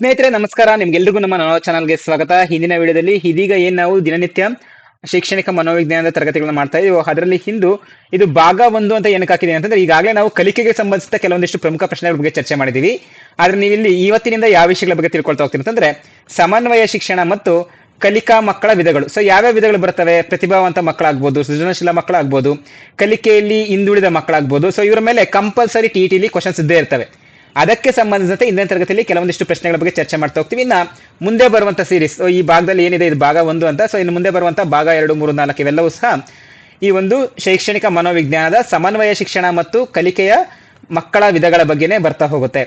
ಸ್ನೇಹಿತರೆ, ನಮಸ್ಕಾರ. ನಿಮ್ಗೆಲ್ರಿಗೂ ನಮ್ಮ ನವ ಚಾನಲ್ಗೆ ಸ್ವಾಗತ. ಹಿಂದಿನ ವಿಡಿಯೋದಲ್ಲಿ ಇದೀಗ ಏನ್ ನಾವು ದಿನನಿತ್ಯ ಶೈಕ್ಷಣಿಕ ಮನೋವಿಜ್ಞಾನದ ತರಗತಿಗಳನ್ನ ಮಾಡ್ತಾ ಇದೀವಿ, ಅದರಲ್ಲಿ ಹಿಂದು ಇದು ಭಾಗ ಒಂದು ಅಂತ ಏನಕ್ಕೆ ಹಾಕಿದೆ ಅಂತಂದ್ರೆ, ಈಗಾಗಲೇ ನಾವು ಕಲಿಕೆಗೆ ಸಂಬಂಧಿಸಿದ ಕೆಲವೊಂದಿಷ್ಟು ಪ್ರಮುಖ ಪ್ರಶ್ನೆಗಳ ಬಗ್ಗೆ ಚರ್ಚೆ ಮಾಡಿದೀವಿ. ಆದ್ರೆ ನೀವು ಇಲ್ಲಿ ಇವತ್ತಿನಿಂದ ಯಾವ ವಿಷಯಗಳ ಬಗ್ಗೆ ತಿಳ್ಕೊಳ್ತಾ ಹೋಗ್ತೀನಿ ಅಂತಂದ್ರೆ, ಸಮನ್ವಯ ಶಿಕ್ಷಣ ಮತ್ತು ಕಲಿಕಾ ಮಕ್ಕಳ ವಿಧಗಳು. ಸೊ ಯಾವ್ಯಾವ ವಿಧಗಳು ಬರ್ತವೆ? ಪ್ರತಿಭಾವಂತ ಮಕ್ಕಳಾಗ್ಬೋದು, ಸೃಜನಶೀಲ ಮಕ್ಕಳಾಗ್ಬೋದು, ಕಲಿಕೆಯಲ್ಲಿ ಹಿಂದುಳಿದ ಮಕ್ಕಳಾಗ್ಬೋದು. ಸೊ ಇವರ ಮೇಲೆ ಕಂಪಲ್ಸರಿ ಟಿ ಟಿಲಿ ಕ್ವಶನ್ಸ್ ಇದ್ದೇ ಇರ್ತವೆ. ಅದಕ್ಕೆ ಸಂಬಂಧಿಸಿದಂತೆ ಇಂದಿನ ತರಗತಿಯಲ್ಲಿ ಕೆಲವೊಂದಿಷ್ಟು ಪ್ರಶ್ನೆಗಳ ಬಗ್ಗೆ ಚರ್ಚೆ ಮಾಡ್ತಾ ಹೋಗ್ತೀವಿ. ಇನ್ನ ಮುಂದೆ ಬರುವಂತ ಸೀರೀಸ್ ಈ ಭಾಗದಲ್ಲಿ ಏನಿದೆ, ಇದು ಭಾಗ ಒಂದು ಅಂತ. ಸೊ ಇನ್ನು ಮುಂದೆ ಬರುವಂತ ಭಾಗ ಎರಡು, ಮೂರು, ನಾಲ್ಕು, ಇವೆಲ್ಲವೂ ಸಹ ಈ ಒಂದು ಶೈಕ್ಷಣಿಕ ಮನೋವಿಜ್ಞಾನದ ಸಮನ್ವಯ ಶಿಕ್ಷಣ ಮತ್ತು ಕಲಿಕೆಯ ಮಕ್ಕಳ ವಿಧಗಳ ಬಗ್ಗೆನೇ ಬರ್ತಾ ಹೋಗುತ್ತೆ.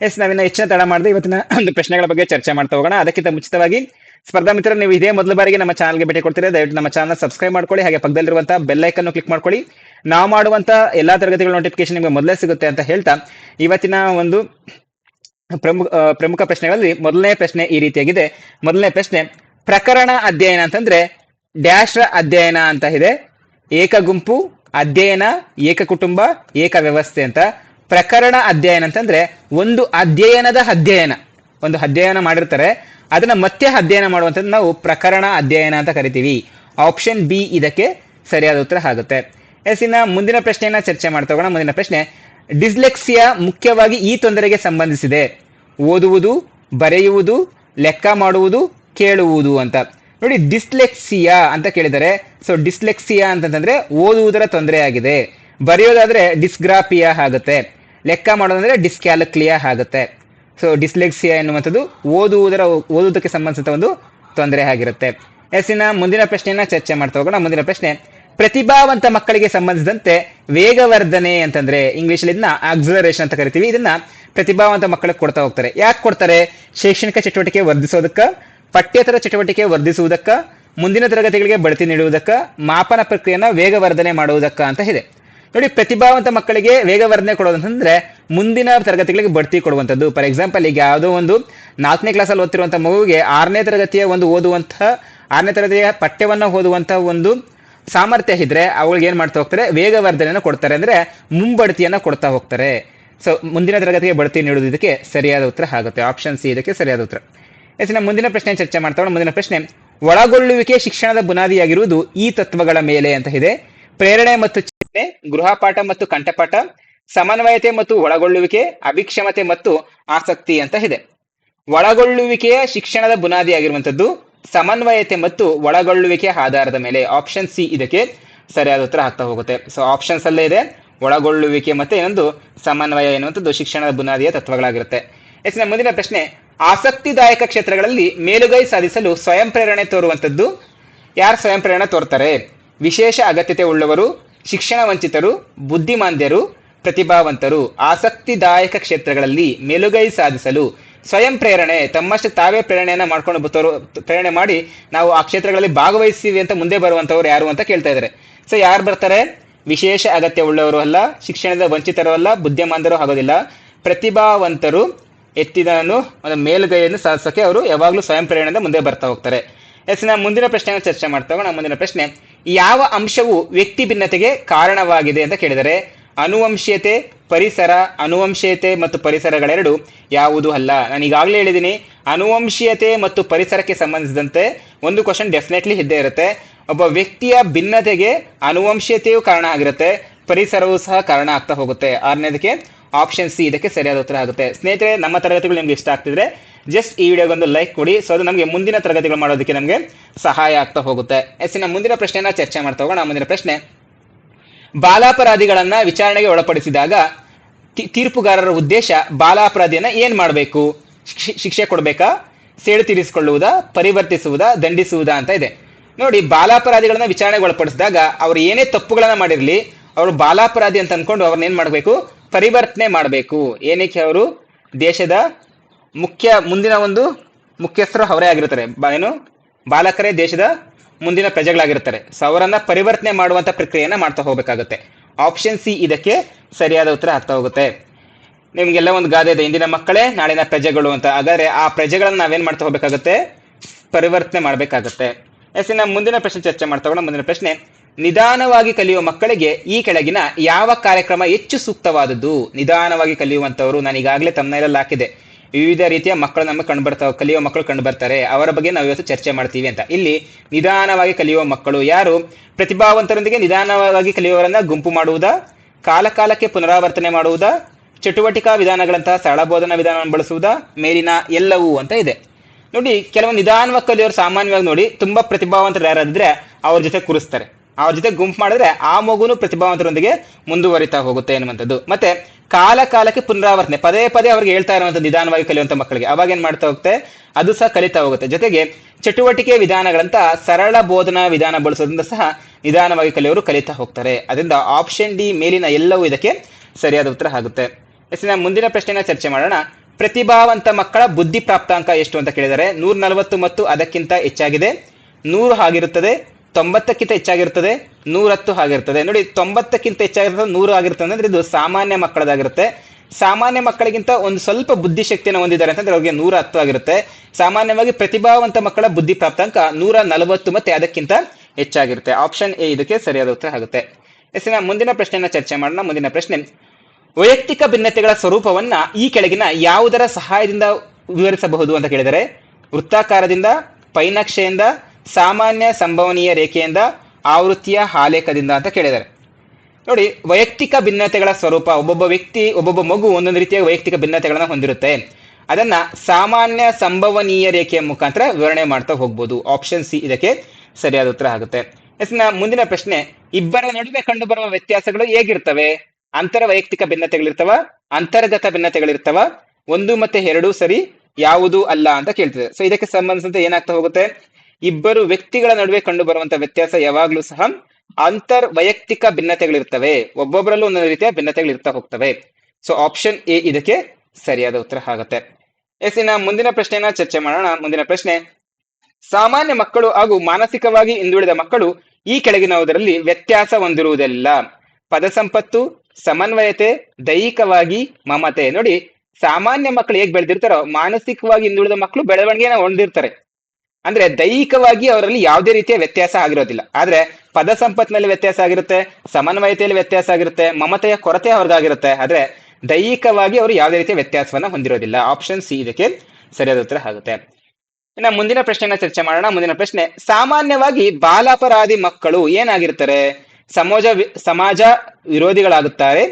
ಎಸ್, ನಾವಿನ್ನ ಹೆಚ್ಚಿನ ತಡ ಮಾಡಿದ್ರೆ ಇವತ್ತಿನ ಒಂದು ಪ್ರಶ್ನೆಗಳ ಬಗ್ಗೆ ಚರ್ಚೆ ಮಾಡ್ತಾ ಹೋಗೋಣ. ಅದಕ್ಕಿಂತ ಮುಂಚಿತವಾಗಿ ಸ್ಪರ್ಧಾ ಮಿತ್ರ ನೀವು ಇದೇ ಮೊದಲ ಬಾರಿಗೆ ನಮ್ಮ ಚಾನಲ್ಗೆ ಭೇಟಿ ಕೊಡ್ತೀರಾ. ದಯವಿಟ್ಟು ನಮ್ಮ ಚಾನಲ್ ಸಬ್ಸ್ಕ್ರೈಬ್ ಮಾಡ್ಕೊಳ್ಳಿ, ಹಾಗೆ ಪಕ್ಕದಲ್ಲಿರುವಂತಹ ಬೆಲ್ ಐಕನ್ ಕ್ಲಿಕ್ ಮಾಡ್ಕೊಳ್ಳಿ. ನಾವು ಮಾಡುವಂತ ಎಲ್ಲಾ ತರಗತಿಗಳ ನೋಟಿಫಿಕೇಶನ್ ನಿಮಗೆ ಮೊದಲೇ ಸಿಗುತ್ತೆ ಅಂತ ಹೇಳ್ತಾ, ಇವತ್ತಿನ ಒಂದು ಪ್ರಮುಖ ಪ್ರಮುಖ ಪ್ರಶ್ನೆಗಳಲ್ಲಿ ಮೊದಲನೇ ಪ್ರಶ್ನೆ ಈ ರೀತಿಯಾಗಿದೆ. ಮೊದಲನೇ ಪ್ರಶ್ನೆ, ಪ್ರಕರಣ ಅಧ್ಯಯನ ಅಂತಂದ್ರೆ ಡ್ಯಾಶ್ ಅಧ್ಯಯನ ಅಂತ ಇದೆ. ಏಕ ಗುಂಪು, ಅಧ್ಯಯನ, ಏಕ ಕುಟುಂಬ, ಏಕ ವ್ಯವಸ್ಥೆ ಅಂತ. ಪ್ರಕರಣ ಅಧ್ಯಯನ ಅಂತಂದ್ರೆ ಒಂದು ಅಧ್ಯಯನದ ಅಧ್ಯಯನ. ಒಂದು ಅಧ್ಯಯನ ಮಾಡಿರ್ತಾರೆ. ಅದನ್ನ ಮತ್ತೆ ಅಧ್ಯಯನ ಮಾಡುವಂಥದ್ದು ನಾವು ಪ್ರಕರಣ ಅಧ್ಯಯನ ಅಂತ ಕರಿತೀವಿ. ಆಪ್ಷನ್ ಬಿ ಇದಕ್ಕೆ ಸರಿಯಾದ ಉತ್ತರ ಆಗುತ್ತೆ. ಎಸ್, ಇನ್ನ ಮುಂದಿನ ಪ್ರಶ್ನೆಯನ್ನ ಚರ್ಚೆ ಮಾಡ್ತಾ ಮುಂದಿನ ಪ್ರಶ್ನೆ, ಡಿಸ್ಲೆಕ್ಸಿಯಾ ಮುಖ್ಯವಾಗಿ ಈ ತೊಂದರೆಗೆ ಸಂಬಂಧಿಸಿದೆ. ಓದುವುದು, ಬರೆಯುವುದು, ಲೆಕ್ಕ ಮಾಡುವುದು, ಕೇಳುವುದು ಅಂತ. ನೋಡಿ, ಡಿಸ್ಲೆಕ್ಸಿಯಾ ಅಂತ ಕೇಳಿದರೆ ಸೊ ಡಿಸ್ಲೆಕ್ಸಿಯಾ ಅಂತಂದ್ರೆ ಓದುವುದರ ತೊಂದರೆ ಆಗಿದೆ. ಬರೆಯೋದಾದ್ರೆ ಡಿಸ್ಗ್ರಾಫಿಯಾ ಆಗುತ್ತೆ. ಲೆಕ್ಕ ಮಾಡೋದಂದ್ರೆ ಡಿಸ್ಕ್ಯಾಲಕ್ಲಿಯಾ ಆಗುತ್ತೆ. ಸೊ ಡಿಸ್ಲೆಕ್ಸಿಯಾ ಎನ್ನುವಂಥದ್ದು ಓದುವುದರ, ಓದುವುದಕ್ಕೆ ಸಂಬಂಧಿಸಿದ ಒಂದು ತೊಂದರೆ ಆಗಿರುತ್ತೆ. ಎಸ್, ಇನ್ನ ಮುಂದಿನ ಪ್ರಶ್ನೆಯನ್ನ ಚರ್ಚೆ ಮಾಡ್ತಾ ಹೋಗೋಣ. ಮುಂದಿನ ಪ್ರಶ್ನೆ, ಪ್ರತಿಭಾವಂತ ಮಕ್ಕಳಿಗೆ ಸಂಬಂಧಿಸಿದಂತೆ ವೇಗವರ್ಧನೆ ಅಂತಂದ್ರೆ ಇಂಗ್ಲಿಷ್ ಇದನ್ನ ಆಕ್ಸಲರೇಷನ್ ಅಂತ ಕರಿತೀವಿ. ಇದನ್ನ ಪ್ರತಿಭಾವಂತ ಮಕ್ಕಳಿಗೆ ಕೊಡ್ತಾ ಹೋಗ್ತಾರೆ. ಯಾಕೆ ಕೊಡ್ತಾರೆ? ಶೈಕ್ಷಣಿಕ ಚಟುವಟಿಕೆ ವರ್ಧಿಸೋದಕ್ಕ, ಪಠ್ಯೇತರ ಚಟುವಟಿಕೆ ವರ್ಧಿಸುವುದಕ್ಕ, ಮುಂದಿನ ತರಗತಿಗಳಿಗೆ ಬಡ್ತಿ ನೀಡುವುದಕ್ಕ, ಮಾಪನ ಪ್ರಕ್ರಿಯೆಯನ್ನ ವೇಗವರ್ಧನೆ ಮಾಡುವುದಕ್ಕ ಅಂತ ಇದೆ. ನೋಡಿ, ಪ್ರತಿಭಾವಂತ ಮಕ್ಕಳಿಗೆ ವೇಗವರ್ಧನೆ ಕೊಡೋದಂತಂದ್ರೆ ಮುಂದಿನ ತರಗತಿಗಳಿಗೆ ಬಡ್ತಿ ಕೊಡುವಂಥದ್ದು ಫಾರ್ ಎಕ್ಸಾಂಪಲ್ ಈಗ ಯಾವುದೋ ಒಂದು ನಾಲ್ಕನೇ ಕ್ಲಾಸಲ್ಲಿ ಓದ್ತಿರುವಂಥ ಮಗುವಿಗೆ ಆರನೇ ತರಗತಿಯ ಒಂದು ಓದುವಂತಹ, ಆರನೇ ತರಗತಿಯ ಪಠ್ಯವನ್ನ ಓದುವಂತಹ ಒಂದು ಸಾಮರ್ಥ್ಯ ಇದ್ರೆ ಅವಳಿಗೆ ಏನ್ ಮಾಡ್ತಾ ಹೋಗ್ತಾರೆ? ವೇಗವರ್ಧನೆಯನ್ನು ಕೊಡ್ತಾರೆ. ಅಂದ್ರೆ ಮುಂಬಡ್ತಿಯನ್ನ ಕೊಡ್ತಾ ಹೋಗ್ತಾರೆ. ಸೊ ಮುಂದಿನ ತರಗತಿಗೆ ಬಡ್ತಿ ಇದಕ್ಕೆ ಸರಿಯಾದ ಉತ್ತರ ಆಗುತ್ತೆ. ಆಪ್ಷನ್ ಸಿ ಇದಕ್ಕೆ ಸರಿಯಾದ ಉತ್ತರ. ಇನ್ನು ಮುಂದಿನ ಪ್ರಶ್ನೆ ಚರ್ಚೆ ಮಾಡ್ತಾ ಮುಂದಿನ ಪ್ರಶ್ನೆ, ಒಳಗೊಳ್ಳುವಿಕೆ ಶಿಕ್ಷಣದ ಬುನಾದಿಯಾಗಿರುವುದು ಈ ತತ್ವಗಳ ಮೇಲೆ ಅಂತ ಇದೆ. ಪ್ರೇರಣೆ ಮತ್ತು ಗೃಹಪಾಠ ಮತ್ತು ಕಂಠಪಾಠ, ಸಮನ್ವಯತೆ ಮತ್ತು ಒಳಗೊಳ್ಳುವಿಕೆ, ಅಭಿಕ್ಷಮತೆ ಮತ್ತು ಆಸಕ್ತಿ ಅಂತ ಇದೆ. ಒಳಗೊಳ್ಳುವಿಕೆಯ ಶಿಕ್ಷಣದ ಬುನಾದಿಯಾಗಿರುವಂಥದ್ದು, ಸಮನ್ವಯತೆ ಮತ್ತು ಒಳಗೊಳ್ಳುವಿಕೆ ಆಧಾರದ ಮೇಲೆ ಆಪ್ಷನ್ ಸಿ ಇದಕ್ಕೆ ಸರಿಯಾದ ಉತ್ತರ ಆಗ್ತಾ ಹೋಗುತ್ತೆ. ಸೊ ಆಪ್ಷನ್ಸ್ ಅಲ್ಲೇ ಇದೆ. ಒಳಗೊಳ್ಳುವಿಕೆ ಮತ್ತೆ ಇನ್ನೊಂದು ಸಮನ್ವಯ ಎನ್ನುವಂಥದ್ದು ಶಿಕ್ಷಣದ ಬುನಾದಿಯ ತತ್ವಗಳಾಗಿರುತ್ತೆ. ಎಸ್ ಮುಂದಿನ ಪ್ರಶ್ನೆ, ಆಸಕ್ತಿದಾಯಕ ಕ್ಷೇತ್ರಗಳಲ್ಲಿ ಮೇಲುಗೈ ಸಾಧಿಸಲು ಸ್ವಯಂ ಪ್ರೇರಣೆ ತೋರುವಂಥದ್ದು, ಯಾರು ಸ್ವಯಂ ಪ್ರೇರಣೆ ತೋರ್ತಾರೆ? ವಿಶೇಷ ಅಗತ್ಯತೆ ಉಳ್ಳವರು ಶಿಕ್ಷಣ ವಂಚಿತರು ಬುದ್ಧಿಮಾಂದ್ಯರು, ಪ್ರತಿಭಾವಂತರು, ಆಸಕ್ತಿದಾಯಕ ಕ್ಷೇತ್ರಗಳಲ್ಲಿ ಮೇಲುಗೈ ಸಾಧಿಸಲು ಸ್ವಯಂ ಪ್ರೇರಣೆ, ತಮ್ಮಷ್ಟು ತಾವೇ ಪ್ರೇರಣೆಯನ್ನ ಮಾಡ್ಕೊಂಡು ಬರ್ತವರು ಪ್ರೇರಣೆ ಮಾಡಿ ನಾವು ಆ ಕ್ಷೇತ್ರಗಳಲ್ಲಿ ಭಾಗವಹಿಸ್ತೀವಿ ಅಂತ ಮುಂದೆ ಬರುವಂತವ್ರು ಯಾರು ಅಂತ ಕೇಳ್ತಾ ಇದ್ದಾರೆ. ಸೊ ಯಾರು ಬರ್ತಾರೆ? ವಿಶೇಷ ಅಗತ್ಯ ಉಳ್ಳವರು ಅಲ್ಲ, ಶಿಕ್ಷಣದ ವಂಚಿತರು ಅಲ್ಲ ಬುದ್ಧಿಮಾಂದರು ಆಗೋದಿಲ್ಲ. ಪ್ರತಿಭಾವಂತರು ಎತ್ತಿದನು ಮೇಲುಗೈಯನ್ನು ಸಾಧಿಸೋಕೆ ಅವರು ಯಾವಾಗಲೂ ಸ್ವಯಂ ಪ್ರೇರಣೆಯಿಂದ ಮುಂದೆ ಬರ್ತಾ ಹೋಗ್ತಾರೆ. ಎಸ್, ನಾ ಮುಂದಿನ ಪ್ರಶ್ನೆಯನ್ನು ಚರ್ಚೆ ಮಾಡ್ತಾ ಮುಂದಿನ ಪ್ರಶ್ನೆ, ಯಾವ ಅಂಶವು ವ್ಯಕ್ತಿ ಭಿನ್ನತೆಗೆ ಕಾರಣವಾಗಿದೆ ಅಂತ ಕೇಳಿದರೆ, ಅನುವಂಶೀಯತೆ, ಪರಿಸರ, ಅನುವಂಶೀಯತೆ ಮತ್ತು ಪರಿಸರಗಳೆರಡು ಯಾವುದು ಅಲ್ಲ. ನಾನು ಈಗಾಗಲೇ ಹೇಳಿದ್ದೀನಿ ಅನುವಂಶೀಯತೆ ಮತ್ತು ಪರಿಸರಕ್ಕೆ ಸಂಬಂಧಿಸಿದಂತೆ ಒಂದು ಕ್ವಶನ್ ಡೆಫಿನೆಟ್ಲಿ ಇದ್ದೇ ಇರುತ್ತೆ. ಒಬ್ಬ ವ್ಯಕ್ತಿಯ ಭಿನ್ನತೆಗೆ ಅನುವಂಶೀಯತೆಯು ಕಾರಣ ಆಗಿರುತ್ತೆ, ಪರಿಸರವೂ ಸಹ ಕಾರಣ ಆಗ್ತಾ ಹೋಗುತ್ತೆ. ಆರನೇದಕ್ಕೆ ಆಪ್ಷನ್ ಸಿ ಇದಕ್ಕೆ ಸರಿಯಾದ ಉತ್ತರ ಆಗುತ್ತೆ. ಸ್ನೇಹಿತರೆ, ನಮ್ಮ ತರಗತಿಗಳು ನಿಮ್ಗೆ ಇಷ್ಟ ಆಗ್ತಿದ್ರೆ ಜಸ್ಟ್ ಈ ವಿಡಿಯೋಗೆ ಒಂದು ಲೈಕ್ ಕೊಡಿ. ಸೊ ಅದು ನಮಗೆ ಮುಂದಿನ ತರಗತಿಗಳು ಮಾಡೋದಕ್ಕೆ ನಮಗೆ ಸಹಾಯ ಆಗ್ತಾ ಹೋಗುತ್ತೆ. ಎಸ್ ಇನ್ನು ಮುಂದಿನ ಪ್ರಶ್ನೆಯನ್ನ ಚರ್ಚೆ ಮಾಡ್ತಾ ಹೋಗೋಣ. ಮುಂದಿನ ಪ್ರಶ್ನೆ. ಬಾಲಾಪರಾಧಿಗಳನ್ನ ವಿಚಾರಣೆಗೆ ಒಳಪಡಿಸಿದಾಗ ತೀರ್ಪುಗಾರರ ಉದ್ದೇಶ ಬಾಲಾಪರಾಧಿಯನ್ನ ಏನ್ ಮಾಡಬೇಕು? ಶಿಕ್ಷೆ ಕೊಡಬೇಕಾ? ಸೇಡು ತೀರಿಸಿಕೊಳ್ಳುವುದಾ? ಪರಿವರ್ತಿಸುವುದಾ? ದಂಡಿಸುವುದಾ ಅಂತ ಇದೆ. ನೋಡಿ, ಬಾಲಾಪರಾಧಿಗಳನ್ನ ವಿಚಾರಣೆಗೆ ಒಳಪಡಿಸಿದಾಗ ಅವ್ರು ಏನೇ ತಪ್ಪುಗಳನ್ನ ಮಾಡಿರಲಿ, ಅವರು ಬಾಲಾಪರಾಧಿ ಅಂತ ಅನ್ಕೊಂಡು ಅವ್ರನ್ನ ಏನ್ ಮಾಡ್ಬೇಕು? ಪರಿವರ್ತನೆ ಮಾಡಬೇಕು. ಏನಕ್ಕೆ ಅವರು? ದೇಶದ ಮುಖ್ಯ ಮುಂದಿನ ಒಂದು ಮುಖ್ಯಸ್ಥರು ಅವರೇ ಆಗಿರ್ತಾರೆ ಏನು? ಬಾಲಕರೇ ದೇಶದ ಮುಂದಿನ ಪ್ರಜೆಗಳಾಗಿರ್ತಾರೆ ಸೊ ಅವರನ್ನ ಪರಿವರ್ತನೆ ಮಾಡುವಂತ ಪ್ರಕ್ರಿಯೆಯನ್ನ ಮಾಡ್ತಾ ಹೋಗಬೇಕಾಗುತ್ತೆ. ಆಪ್ಷನ್ ಸಿ ಇದಕ್ಕೆ ಸರಿಯಾದ ಉತ್ತರ ಆಗ್ತಾ ಹೋಗುತ್ತೆ. ನಿಮ್ಗೆಲ್ಲ ಒಂದು ಗಾದೆ ಇದೆ. ಇಂದಿನ ಮಕ್ಕಳೇ, ನಾಳಿನ ಪ್ರಜೆಗಳು ಅಂತ. ಹಾಗಾದ್ರೆ ಆ ಪ್ರಜೆಗಳನ್ನ ನಾವೇನ್ ಮಾಡ್ತಾ ಹೋಗ್ಬೇಕಾಗುತ್ತೆ? ಪರಿವರ್ತನೆ ಮಾಡಬೇಕಾಗುತ್ತೆ. ಎಸ್ ಇನ್ನ ಮುಂದಿನ ಪ್ರಶ್ನೆ ಚರ್ಚೆ ಮಾಡ್ತಾ ಹೋಗೋಣ. ಮುಂದಿನ ಪ್ರಶ್ನೆ, ನಿಧಾನವಾಗಿ ಕಲಿಯುವ ಮಕ್ಕಳಿಗೆ ಈ ಕೆಳಗಿನ ಯಾವ ಕಾರ್ಯಕ್ರಮ ಹೆಚ್ಚು ಸೂಕ್ತವಾದದ್ದು? ನಿಧಾನವಾಗಿ ಕಲಿಯುವಂತವರು ನಾನು ಈಗಾಗಲೇ ತಮ್ಮನೇರಲ್ಲಿ ಹಾಕಿದೆ ವಿವಿಧ ರೀತಿಯ ಮಕ್ಕಳು ನಮಗೆ ಕಂಡು ಬರ್ತಾವೆ, ಕಲಿಯುವ ಮಕ್ಕಳು ಕಂಡು ಬರ್ತಾರೆ. ಅವರ ಬಗ್ಗೆ ನಾವು ಇವತ್ತು ಚರ್ಚೆ ಮಾಡ್ತೀವಿ ಅಂತ. ಇಲ್ಲಿ ನಿಧಾನವಾಗಿ ಕಲಿಯುವ ಮಕ್ಕಳು ಯಾರು? ಪ್ರತಿಭಾವಂತರೊಂದಿಗೆ ನಿಧಾನವಾಗಿ ಕಲಿಯುವವರನ್ನ ಗುಂಪು ಮಾಡುವುದಾ? ಕಾಲಕಾಲಕ್ಕೆ ಪುನರಾವರ್ತನೆ ಮಾಡುವುದಾ? ಚಟುವಟಿಕಾ ವಿಧಾನಗಳಂತಹ ಸರಳ ಬೋಧನಾ ವಿಧಾನವನ್ನು ಬಳಸುವುದಾ? ಮೇಲಿನ ಎಲ್ಲವೂ ಅಂತ ಇದೆ. ನೋಡಿ, ಕೆಲವು ನಿಧಾನವಾಗಿ ಕಲಿಯೋರು ಸಾಮಾನ್ಯವಾಗಿ ನೋಡಿ, ತುಂಬಾ ಪ್ರತಿಭಾವಂತರು ಯಾರಾದ್ರೆ ಅವ್ರ ಜೊತೆ ಕೂರಿಸ್ತಾರೆ. ಅವ್ರ ಜೊತೆ ಗುಂಪು ಮಾಡಿದ್ರೆ ಆ ಮಗುನು ಪ್ರತಿಭಾವಂತರೊಂದಿಗೆ ಮುಂದುವರಿತಾ ಹೋಗುತ್ತೆ ಅನ್ನುವಂಥದ್ದು ಮತ್ತೆ ಕಾಲ ಕಾಲಕ್ಕೆ ಪುನರಾವರ್ತನೆ, ಪದೇ ಪದೇ ಅವ್ರಿಗೆ ಹೇಳ್ತಾ ಇರುವಂತ ನಿಧಾನವಾಗಿ ಕಲಿಯುವಂತ ಮಕ್ಕಳಿಗೆ. ಅವಾಗ ಏನ್ ಮಾಡ್ತಾ ಹೋಗುತ್ತೆ? ಅದು ಸಹ ಕಲಿತಾ ಹೋಗುತ್ತೆ. ಜೊತೆಗೆ ಚಟುವಟಿಕೆ ವಿಧಾನಗಳಂತ ಸರಳ ಬೋಧನಾ ವಿಧಾನ ಬಳಸೋದ್ರಿಂದ ಸಹ ನಿಧಾನವಾಗಿ ಕಲಿಯೋರು ಕಲಿತಾ ಹೋಗ್ತಾರೆ. ಅದರಿಂದ ಆಪ್ಷನ್ ಡಿ ಮೇಲಿನ ಎಲ್ಲವೂ ಇದಕ್ಕೆ ಸರಿಯಾದ ಉತ್ತರ ಆಗುತ್ತೆ. ಮುಂದಿನ ಪ್ರಶ್ನೆನ ಚರ್ಚೆ ಮಾಡೋಣ. ಪ್ರತಿಭಾವಂತ ಮಕ್ಕಳ ಬುದ್ಧಿ ಪ್ರಾಪ್ತಾಂಕ ಎಷ್ಟು ಅಂತ ಕೇಳಿದರೆ ನೂರ ನಲವತ್ತು ಮತ್ತು ಅದಕ್ಕಿಂತ ಹೆಚ್ಚಾಗಿದೆ. ನೂರು ಆಗಿರುತ್ತದೆ. ತೊಂಬತ್ತಕ್ಕಿಂತ ಹೆಚ್ಚಾಗಿರ್ತದೆ, ನೂರತ್ತು ಆಗಿರ್ತದೆ. ನೋಡಿ, ತೊಂಬತ್ತಕ್ಕಿಂತ ಹೆಚ್ಚಾಗಿರ್ತದೆ, ನೂರು ಆಗಿರ್ತದೆ ಅಂದ್ರೆ ಇದು ಸಾಮಾನ್ಯ ಮಕ್ಕಳದಾಗಿರುತ್ತೆ. ಸಾಮಾನ್ಯ ಮಕ್ಕಳಿಗಿಂತ ಒಂದು ಸ್ವಲ್ಪ ಬುದ್ಧಿಶಕ್ತಿಯನ್ನು ಹೊಂದಿದ್ದಾರೆ ಅಂತಂದ್ರೆ ಅವ್ರಿಗೆ ನೂರ ಹತ್ತು ಆಗಿರುತ್ತೆ. ಸಾಮಾನ್ಯವಾಗಿ ಪ್ರತಿಭಾವಂತ ಮಕ್ಕಳ ಬುದ್ಧಿ ಪ್ರಾಪ್ತಾಂಕ ನೂರ ನಲವತ್ತು ಮತ್ತೆ ಅದಕ್ಕಿಂತ ಹೆಚ್ಚಾಗಿರುತ್ತೆ. ಆಪ್ಷನ್ ಎ ಇದಕ್ಕೆ ಸರಿಯಾದ ಉತ್ತರ ಆಗುತ್ತೆ. ಎಸ್ನ ಮುಂದಿನ ಪ್ರಶ್ನೆಯನ್ನ ಚರ್ಚೆ ಮಾಡೋಣ. ಮುಂದಿನ ಪ್ರಶ್ನೆ, ವೈಯಕ್ತಿಕ ಭಿನ್ನತೆಗಳ ಸ್ವರೂಪವನ್ನ ಈ ಕೆಳಗಿನ ಯಾವುದರ ಸಹಾಯದಿಂದ ವಿವರಿಸಬಹುದು ಅಂತ ಕೇಳಿದರೆ, ವೃತ್ತಾಕಾರದಿಂದ, ಪೈನಕ್ಷೆಯಿಂದ ಸಾಮಾನ್ಯ ಸಂಭವನೀಯ ರೇಖೆಯಿಂದ ಆವೃತ್ತಿಯ ಆಲೇಖದಿಂದ ಅಂತ ಕೇಳಿದ್ದಾರೆ. ನೋಡಿ, ವೈಯಕ್ತಿಕ ಭಿನ್ನತೆಗಳ ಸ್ವರೂಪ ಒಬ್ಬೊಬ್ಬ ವ್ಯಕ್ತಿ, ಒಬ್ಬೊಬ್ಬ ಮಗು ಒಂದೊಂದು ರೀತಿಯ ವೈಯಕ್ತಿಕ ಭಿನ್ನತೆಗಳನ್ನ ಹೊಂದಿರುತ್ತೆ. ಅದನ್ನ ಸಾಮಾನ್ಯ ಸಂಭವನೀಯ ರೇಖೆಯ ಮುಖಾಂತರ ವಿವರಣೆ ಮಾಡ್ತಾ ಹೋಗ್ಬೋದು. ಆಪ್ಷನ್ ಸಿ ಇದಕ್ಕೆ ಸರಿಯಾದ ಉತ್ತರ ಆಗುತ್ತೆ. ಎಸ್ನ ಮುಂದಿನ ಪ್ರಶ್ನೆ, ಇಬ್ಬರ ನಡುವೆ ಕಂಡುಬರುವ ವ್ಯತ್ಯಾಸಗಳು ಹೇಗಿರ್ತವೆ? ಅಂತರ ವೈಯಕ್ತಿಕ ಭಿನ್ನತೆಗಳಿರ್ತವ, ಅಂತರ್ಗತ ಭಿನ್ನತೆಗಳಿರ್ತವ, ಒಂದು ಮತ್ತೆ ಎರಡು ಸರಿ, ಯಾವುದು ಅಲ್ಲ ಅಂತ ಕೇಳ್ತದೆ. ಸೊ ಇದಕ್ಕೆ ಸಂಬಂಧಿಸಿದಂತೆ ಏನಾಗ್ತಾ ಹೋಗುತ್ತೆ? ಇಬ್ಬರು ವ್ಯಕ್ತಿಗಳ ನಡುವೆ ಕಂಡು ಬರುವಂತ ವ್ಯತ್ಯಾಸ ಯಾವಾಗ್ಲೂ ಸಹ ಅಂತರ್ ವೈಯಕ್ತಿಕ ಭಿನ್ನತೆಗಳಿರ್ತವೆ. ಒಬ್ಬೊಬ್ಬರಲ್ಲೂ ಒಂದೊಂದು ರೀತಿಯ ಭಿನ್ನತೆಗಳು ಇರ್ತಾ ಹೋಗ್ತವೆ. ಸೊ ಆಪ್ಷನ್ ಎ ಇದಕ್ಕೆ ಸರಿಯಾದ ಉತ್ತರ ಆಗುತ್ತೆ. ಎಸ್, ಇನ್ನ ಮುಂದಿನ ಪ್ರಶ್ನೆಯನ್ನ ಚರ್ಚೆ ಮಾಡೋಣ. ಮುಂದಿನ ಪ್ರಶ್ನೆ, ಸಾಮಾನ್ಯ ಮಕ್ಕಳು ಹಾಗೂ ಮಾನಸಿಕವಾಗಿ ಹಿಂದುಳಿದ ಮಕ್ಕಳು ಈ ಕೆಳಗಿನವುದರಲ್ಲಿ ವ್ಯತ್ಯಾಸ ಹೊಂದಿರುವುದಿಲ್ಲ. ಪದ ಸಂಪತ್ತು ಸಮನ್ವಯತೆ, ದೈಹಿಕವಾಗಿ ಮಮತೆ. ನೋಡಿ, ಸಾಮಾನ್ಯ ಮಕ್ಕಳು ಹೇಗ್ ಬೆಳೆದಿರ್ತಾರೋ, ಮಾನಸಿಕವಾಗಿ ಹಿಂದುಳಿದ ಮಕ್ಕಳು ಬೆಳವಣಿಗೆನ ಹೊಂದಿರ್ತಾರೆ. ಅಂದ್ರೆ ದೈಹಿಕವಾಗಿ ಅವರಲ್ಲಿ ಯಾವುದೇ ರೀತಿಯ ವ್ಯತ್ಯಾಸ ಆಗಿರೋದಿಲ್ಲ. ಆದ್ರೆ ಪದ ಸಂಪತ್ನಲ್ಲಿ ವ್ಯತ್ಯಾಸ ಆಗಿರುತ್ತೆ, ಸಮನ್ವಯತೆಯಲ್ಲಿ ವ್ಯತ್ಯಾಸ ಆಗಿರುತ್ತೆ, ಮಮತೆಯ ಕೊರತೆ ಅವ್ರದ್ದಾಗಿರುತ್ತೆ. ಆದ್ರೆ ದೈಹಿಕವಾಗಿ ಅವರು ಯಾವುದೇ ರೀತಿಯ ವ್ಯತ್ಯಾಸವನ್ನ ಹೊಂದಿರೋದಿಲ್ಲ. ಆಪ್ಷನ್ ಸಿ ಇದಕ್ಕೆ ಸರಿಯಾದ ಉತ್ತರ ಆಗುತ್ತೆ. ಇನ್ನ ಮುಂದಿನ ಪ್ರಶ್ನೆಯನ್ನ ಚರ್ಚೆ ಮಾಡೋಣ. ಮುಂದಿನ ಪ್ರಶ್ನೆ, ಸಾಮಾನ್ಯವಾಗಿ ಬಾಲಾಪರಾಧಿ ಮಕ್ಕಳು ಏನಾಗಿರ್ತಾರೆ? ಸಮಾಜ ಸಮಾಜ ವಿರೋಧಿಗಳಾಗುತ್ತಾರೆ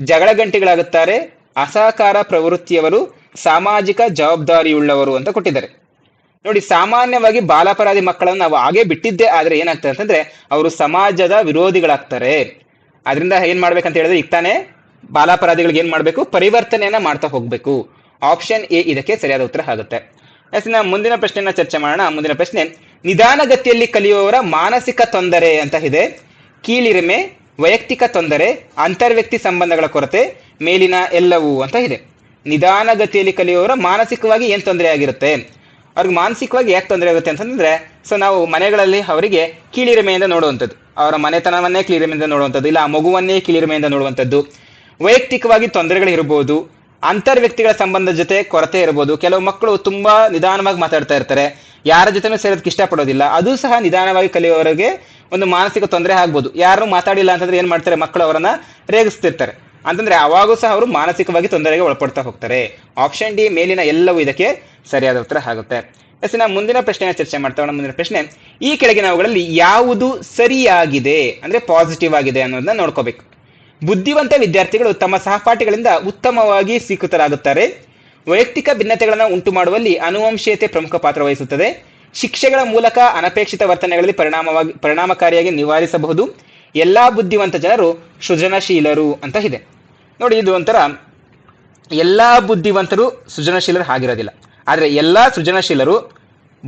ಜಗಳ ಗಂಟೆಗಳಾಗುತ್ತಾರೆ ಅಸಹಕಾರ ಪ್ರವೃತ್ತಿಯವರು ಸಾಮಾಜಿಕ ಜವಾಬ್ದಾರಿಯುಳ್ಳವರು ಅಂತ ಕೊಟ್ಟಿದ್ದಾರೆ. ನೋಡಿ, ಸಾಮಾನ್ಯವಾಗಿ ಬಾಲಾಪರಾಧಿ ಮಕ್ಕಳನ್ನು ನಾವು ಹಾಗೆ ಬಿಟ್ಟಿದ್ದೆ ಆದ್ರೆ ಏನಾಗ್ತದೆ ಅಂತಂದ್ರೆ ಅವರು ಸಮಾಜದ ವಿರೋಧಿಗಳಾಗ್ತಾರೆ. ಅದರಿಂದ ಏನ್ ಮಾಡ್ಬೇಕಂತ ಹೇಳಿದ್ರೆ ಈಗ ತಾನೇ ಬಾಲಾಪರಾಧಿಗಳಿಗೆ ಏನ್ ಮಾಡ್ಬೇಕು? ಪರಿವರ್ತನೆಯನ್ನ ಮಾಡ್ತಾ ಹೋಗ್ಬೇಕು. ಆಪ್ಷನ್ ಎ ಇದಕ್ಕೆ ಸರಿಯಾದ ಉತ್ತರ ಆಗುತ್ತೆ. ಎಸ್ ಮುಂದಿನ ಪ್ರಶ್ನೆಯನ್ನ ಚರ್ಚೆ ಮಾಡೋಣ. ಮುಂದಿನ ಪ್ರಶ್ನೆ, ನಿಧಾನಗತಿಯಲ್ಲಿ ಕಲಿಯುವವರ ಮಾನಸಿಕ ತೊಂದರೆ ಅಂತ ಇದೆ. ಕೀಳಿರಿಮೆ, ವೈಯಕ್ತಿಕ ತೊಂದರೆ, ಅಂತರ್ವ್ಯಕ್ತಿ ಸಂಬಂಧಗಳ ಕೊರತೆ, ಮೇಲಿನ ಎಲ್ಲವೂ ಅಂತ ಇದೆ. ನಿಧಾನಗತಿಯಲ್ಲಿ ಕಲಿಯುವವರ ಮಾನಸಿಕವಾಗಿ ಏನ್ ತೊಂದರೆ ಆಗಿರುತ್ತೆ? ಅವ್ರಿಗೆ ಮಾನಸಿಕವಾಗಿ ಯಾಕೆ ತೊಂದರೆ ಆಗುತ್ತೆ ಅಂತಂದ್ರೆ ಸೊ ನಾವು ಮನೆಗಳಲ್ಲಿ ಅವರಿಗೆ ಕೀಳಿರಿಮೆಯಿಂದ ನೋಡುವಂಥದ್ದು. ಅವರ ಮನೆತನವನ್ನೇ ಕೀಳಿರಿಮೆಯಿಂದ ನೋಡುವಂಥದ್ದು, ಇಲ್ಲ ಆ ಮಗುವನ್ನೇ ಕೀಳಿರಿಮೆಯಿಂದ ನೋಡುವಂಥದ್ದು. ವೈಯಕ್ತಿಕವಾಗಿ ತೊಂದರೆಗಳು ಇರಬಹುದು ಅಂತರ್ ವ್ಯಕ್ತಿಗಳ ಸಂಬಂಧದ ಜೊತೆ ಕೊರತೆ ಇರಬಹುದು ಕೆಲವು ಮಕ್ಕಳು ತುಂಬಾ ನಿಧಾನವಾಗಿ ಮಾತಾಡ್ತಾ ಇರ್ತಾರೆ, ಯಾರ ಜೊತೆನೂ ಸೇರೋದಕ್ಕೆ ಇಷ್ಟಪಡೋದಿಲ್ಲ, ಅದು ಸಹ ನಿಧಾನವಾಗಿ ಕಲಿಯುವವರಿಗೆ ಒಂದು ಮಾನಸಿಕ ತೊಂದರೆ ಆಗ್ಬೋದು. ಯಾರು ಮಾತಾಡಿಲ್ಲ ಅಂತಂದ್ರೆ ಏನ್ ಮಾಡ್ತಾರೆ, ಮಕ್ಕಳು ಅವರನ್ನ ರೇಗಿಸ್ತಿರ್ತಾರೆ. ಅಂತಂದ್ರೆ ಅವಾಗೂ ಸಹ ಅವರು ಮಾನಸಿಕವಾಗಿ ತೊಂದರೆಗೆ ಒಳಪಡ್ತಾ ಹೋಗ್ತಾರೆ. ಆಪ್ಷನ್ ಡಿ ಮೇಲಿನ ಎಲ್ಲವೂ ಇದಕ್ಕೆ ಸರಿಯಾದ ಉತ್ತರ ಆಗುತ್ತೆ. ಎಸ್ ನಾವು ಮುಂದಿನ ಪ್ರಶ್ನೆಯ ಚರ್ಚೆ ಮಾಡ್ತಾ. ಮುಂದಿನ ಪ್ರಶ್ನೆ, ಈ ಕೆಳಗಿನವುಗಳಲ್ಲಿ ಯಾವುದು ಸರಿಯಾಗಿದೆ? ಅಂದ್ರೆ ಪಾಸಿಟಿವ್ ಆಗಿದೆ ಅನ್ನೋದನ್ನ ನೋಡ್ಕೋಬೇಕು. ಬುದ್ಧಿವಂತ ವಿದ್ಯಾರ್ಥಿಗಳು ತಮ್ಮ ಸಹಪಾಠಿಗಳಿಂದ ಉತ್ತಮವಾಗಿ ಸ್ವೀಕೃತರಾಗುತ್ತಾರೆ. ವೈಯಕ್ತಿಕ ಭಿನ್ನತೆಗಳನ್ನು ಉಂಟು ಮಾಡುವಲ್ಲಿ ಅನುವಂಶೀಯತೆ ಪ್ರಮುಖ ಪಾತ್ರ ವಹಿಸುತ್ತದೆ. ಶಿಕ್ಷೆಗಳ ಮೂಲಕ ಅನಪೇಕ್ಷಿತ ವರ್ತನೆಗಳಲ್ಲಿ ಪರಿಣಾಮವಾಗಿ, ಪರಿಣಾಮಕಾರಿಯಾಗಿ ನಿವಾರಿಸಬಹುದು. ಎಲ್ಲಾ ಬುದ್ಧಿವಂತ ಜನರು ಸೃಜನಶೀಲರು ಅಂತ ಇದೆ. ನೋಡಿ, ಇದು ಒಂಥರ ಎಲ್ಲ ಬುದ್ಧಿವಂತರು ಸೃಜನಶೀಲರು ಆಗಿರೋದಿಲ್ಲ ಆದರೆ ಎಲ್ಲ ಸೃಜನಶೀಲರು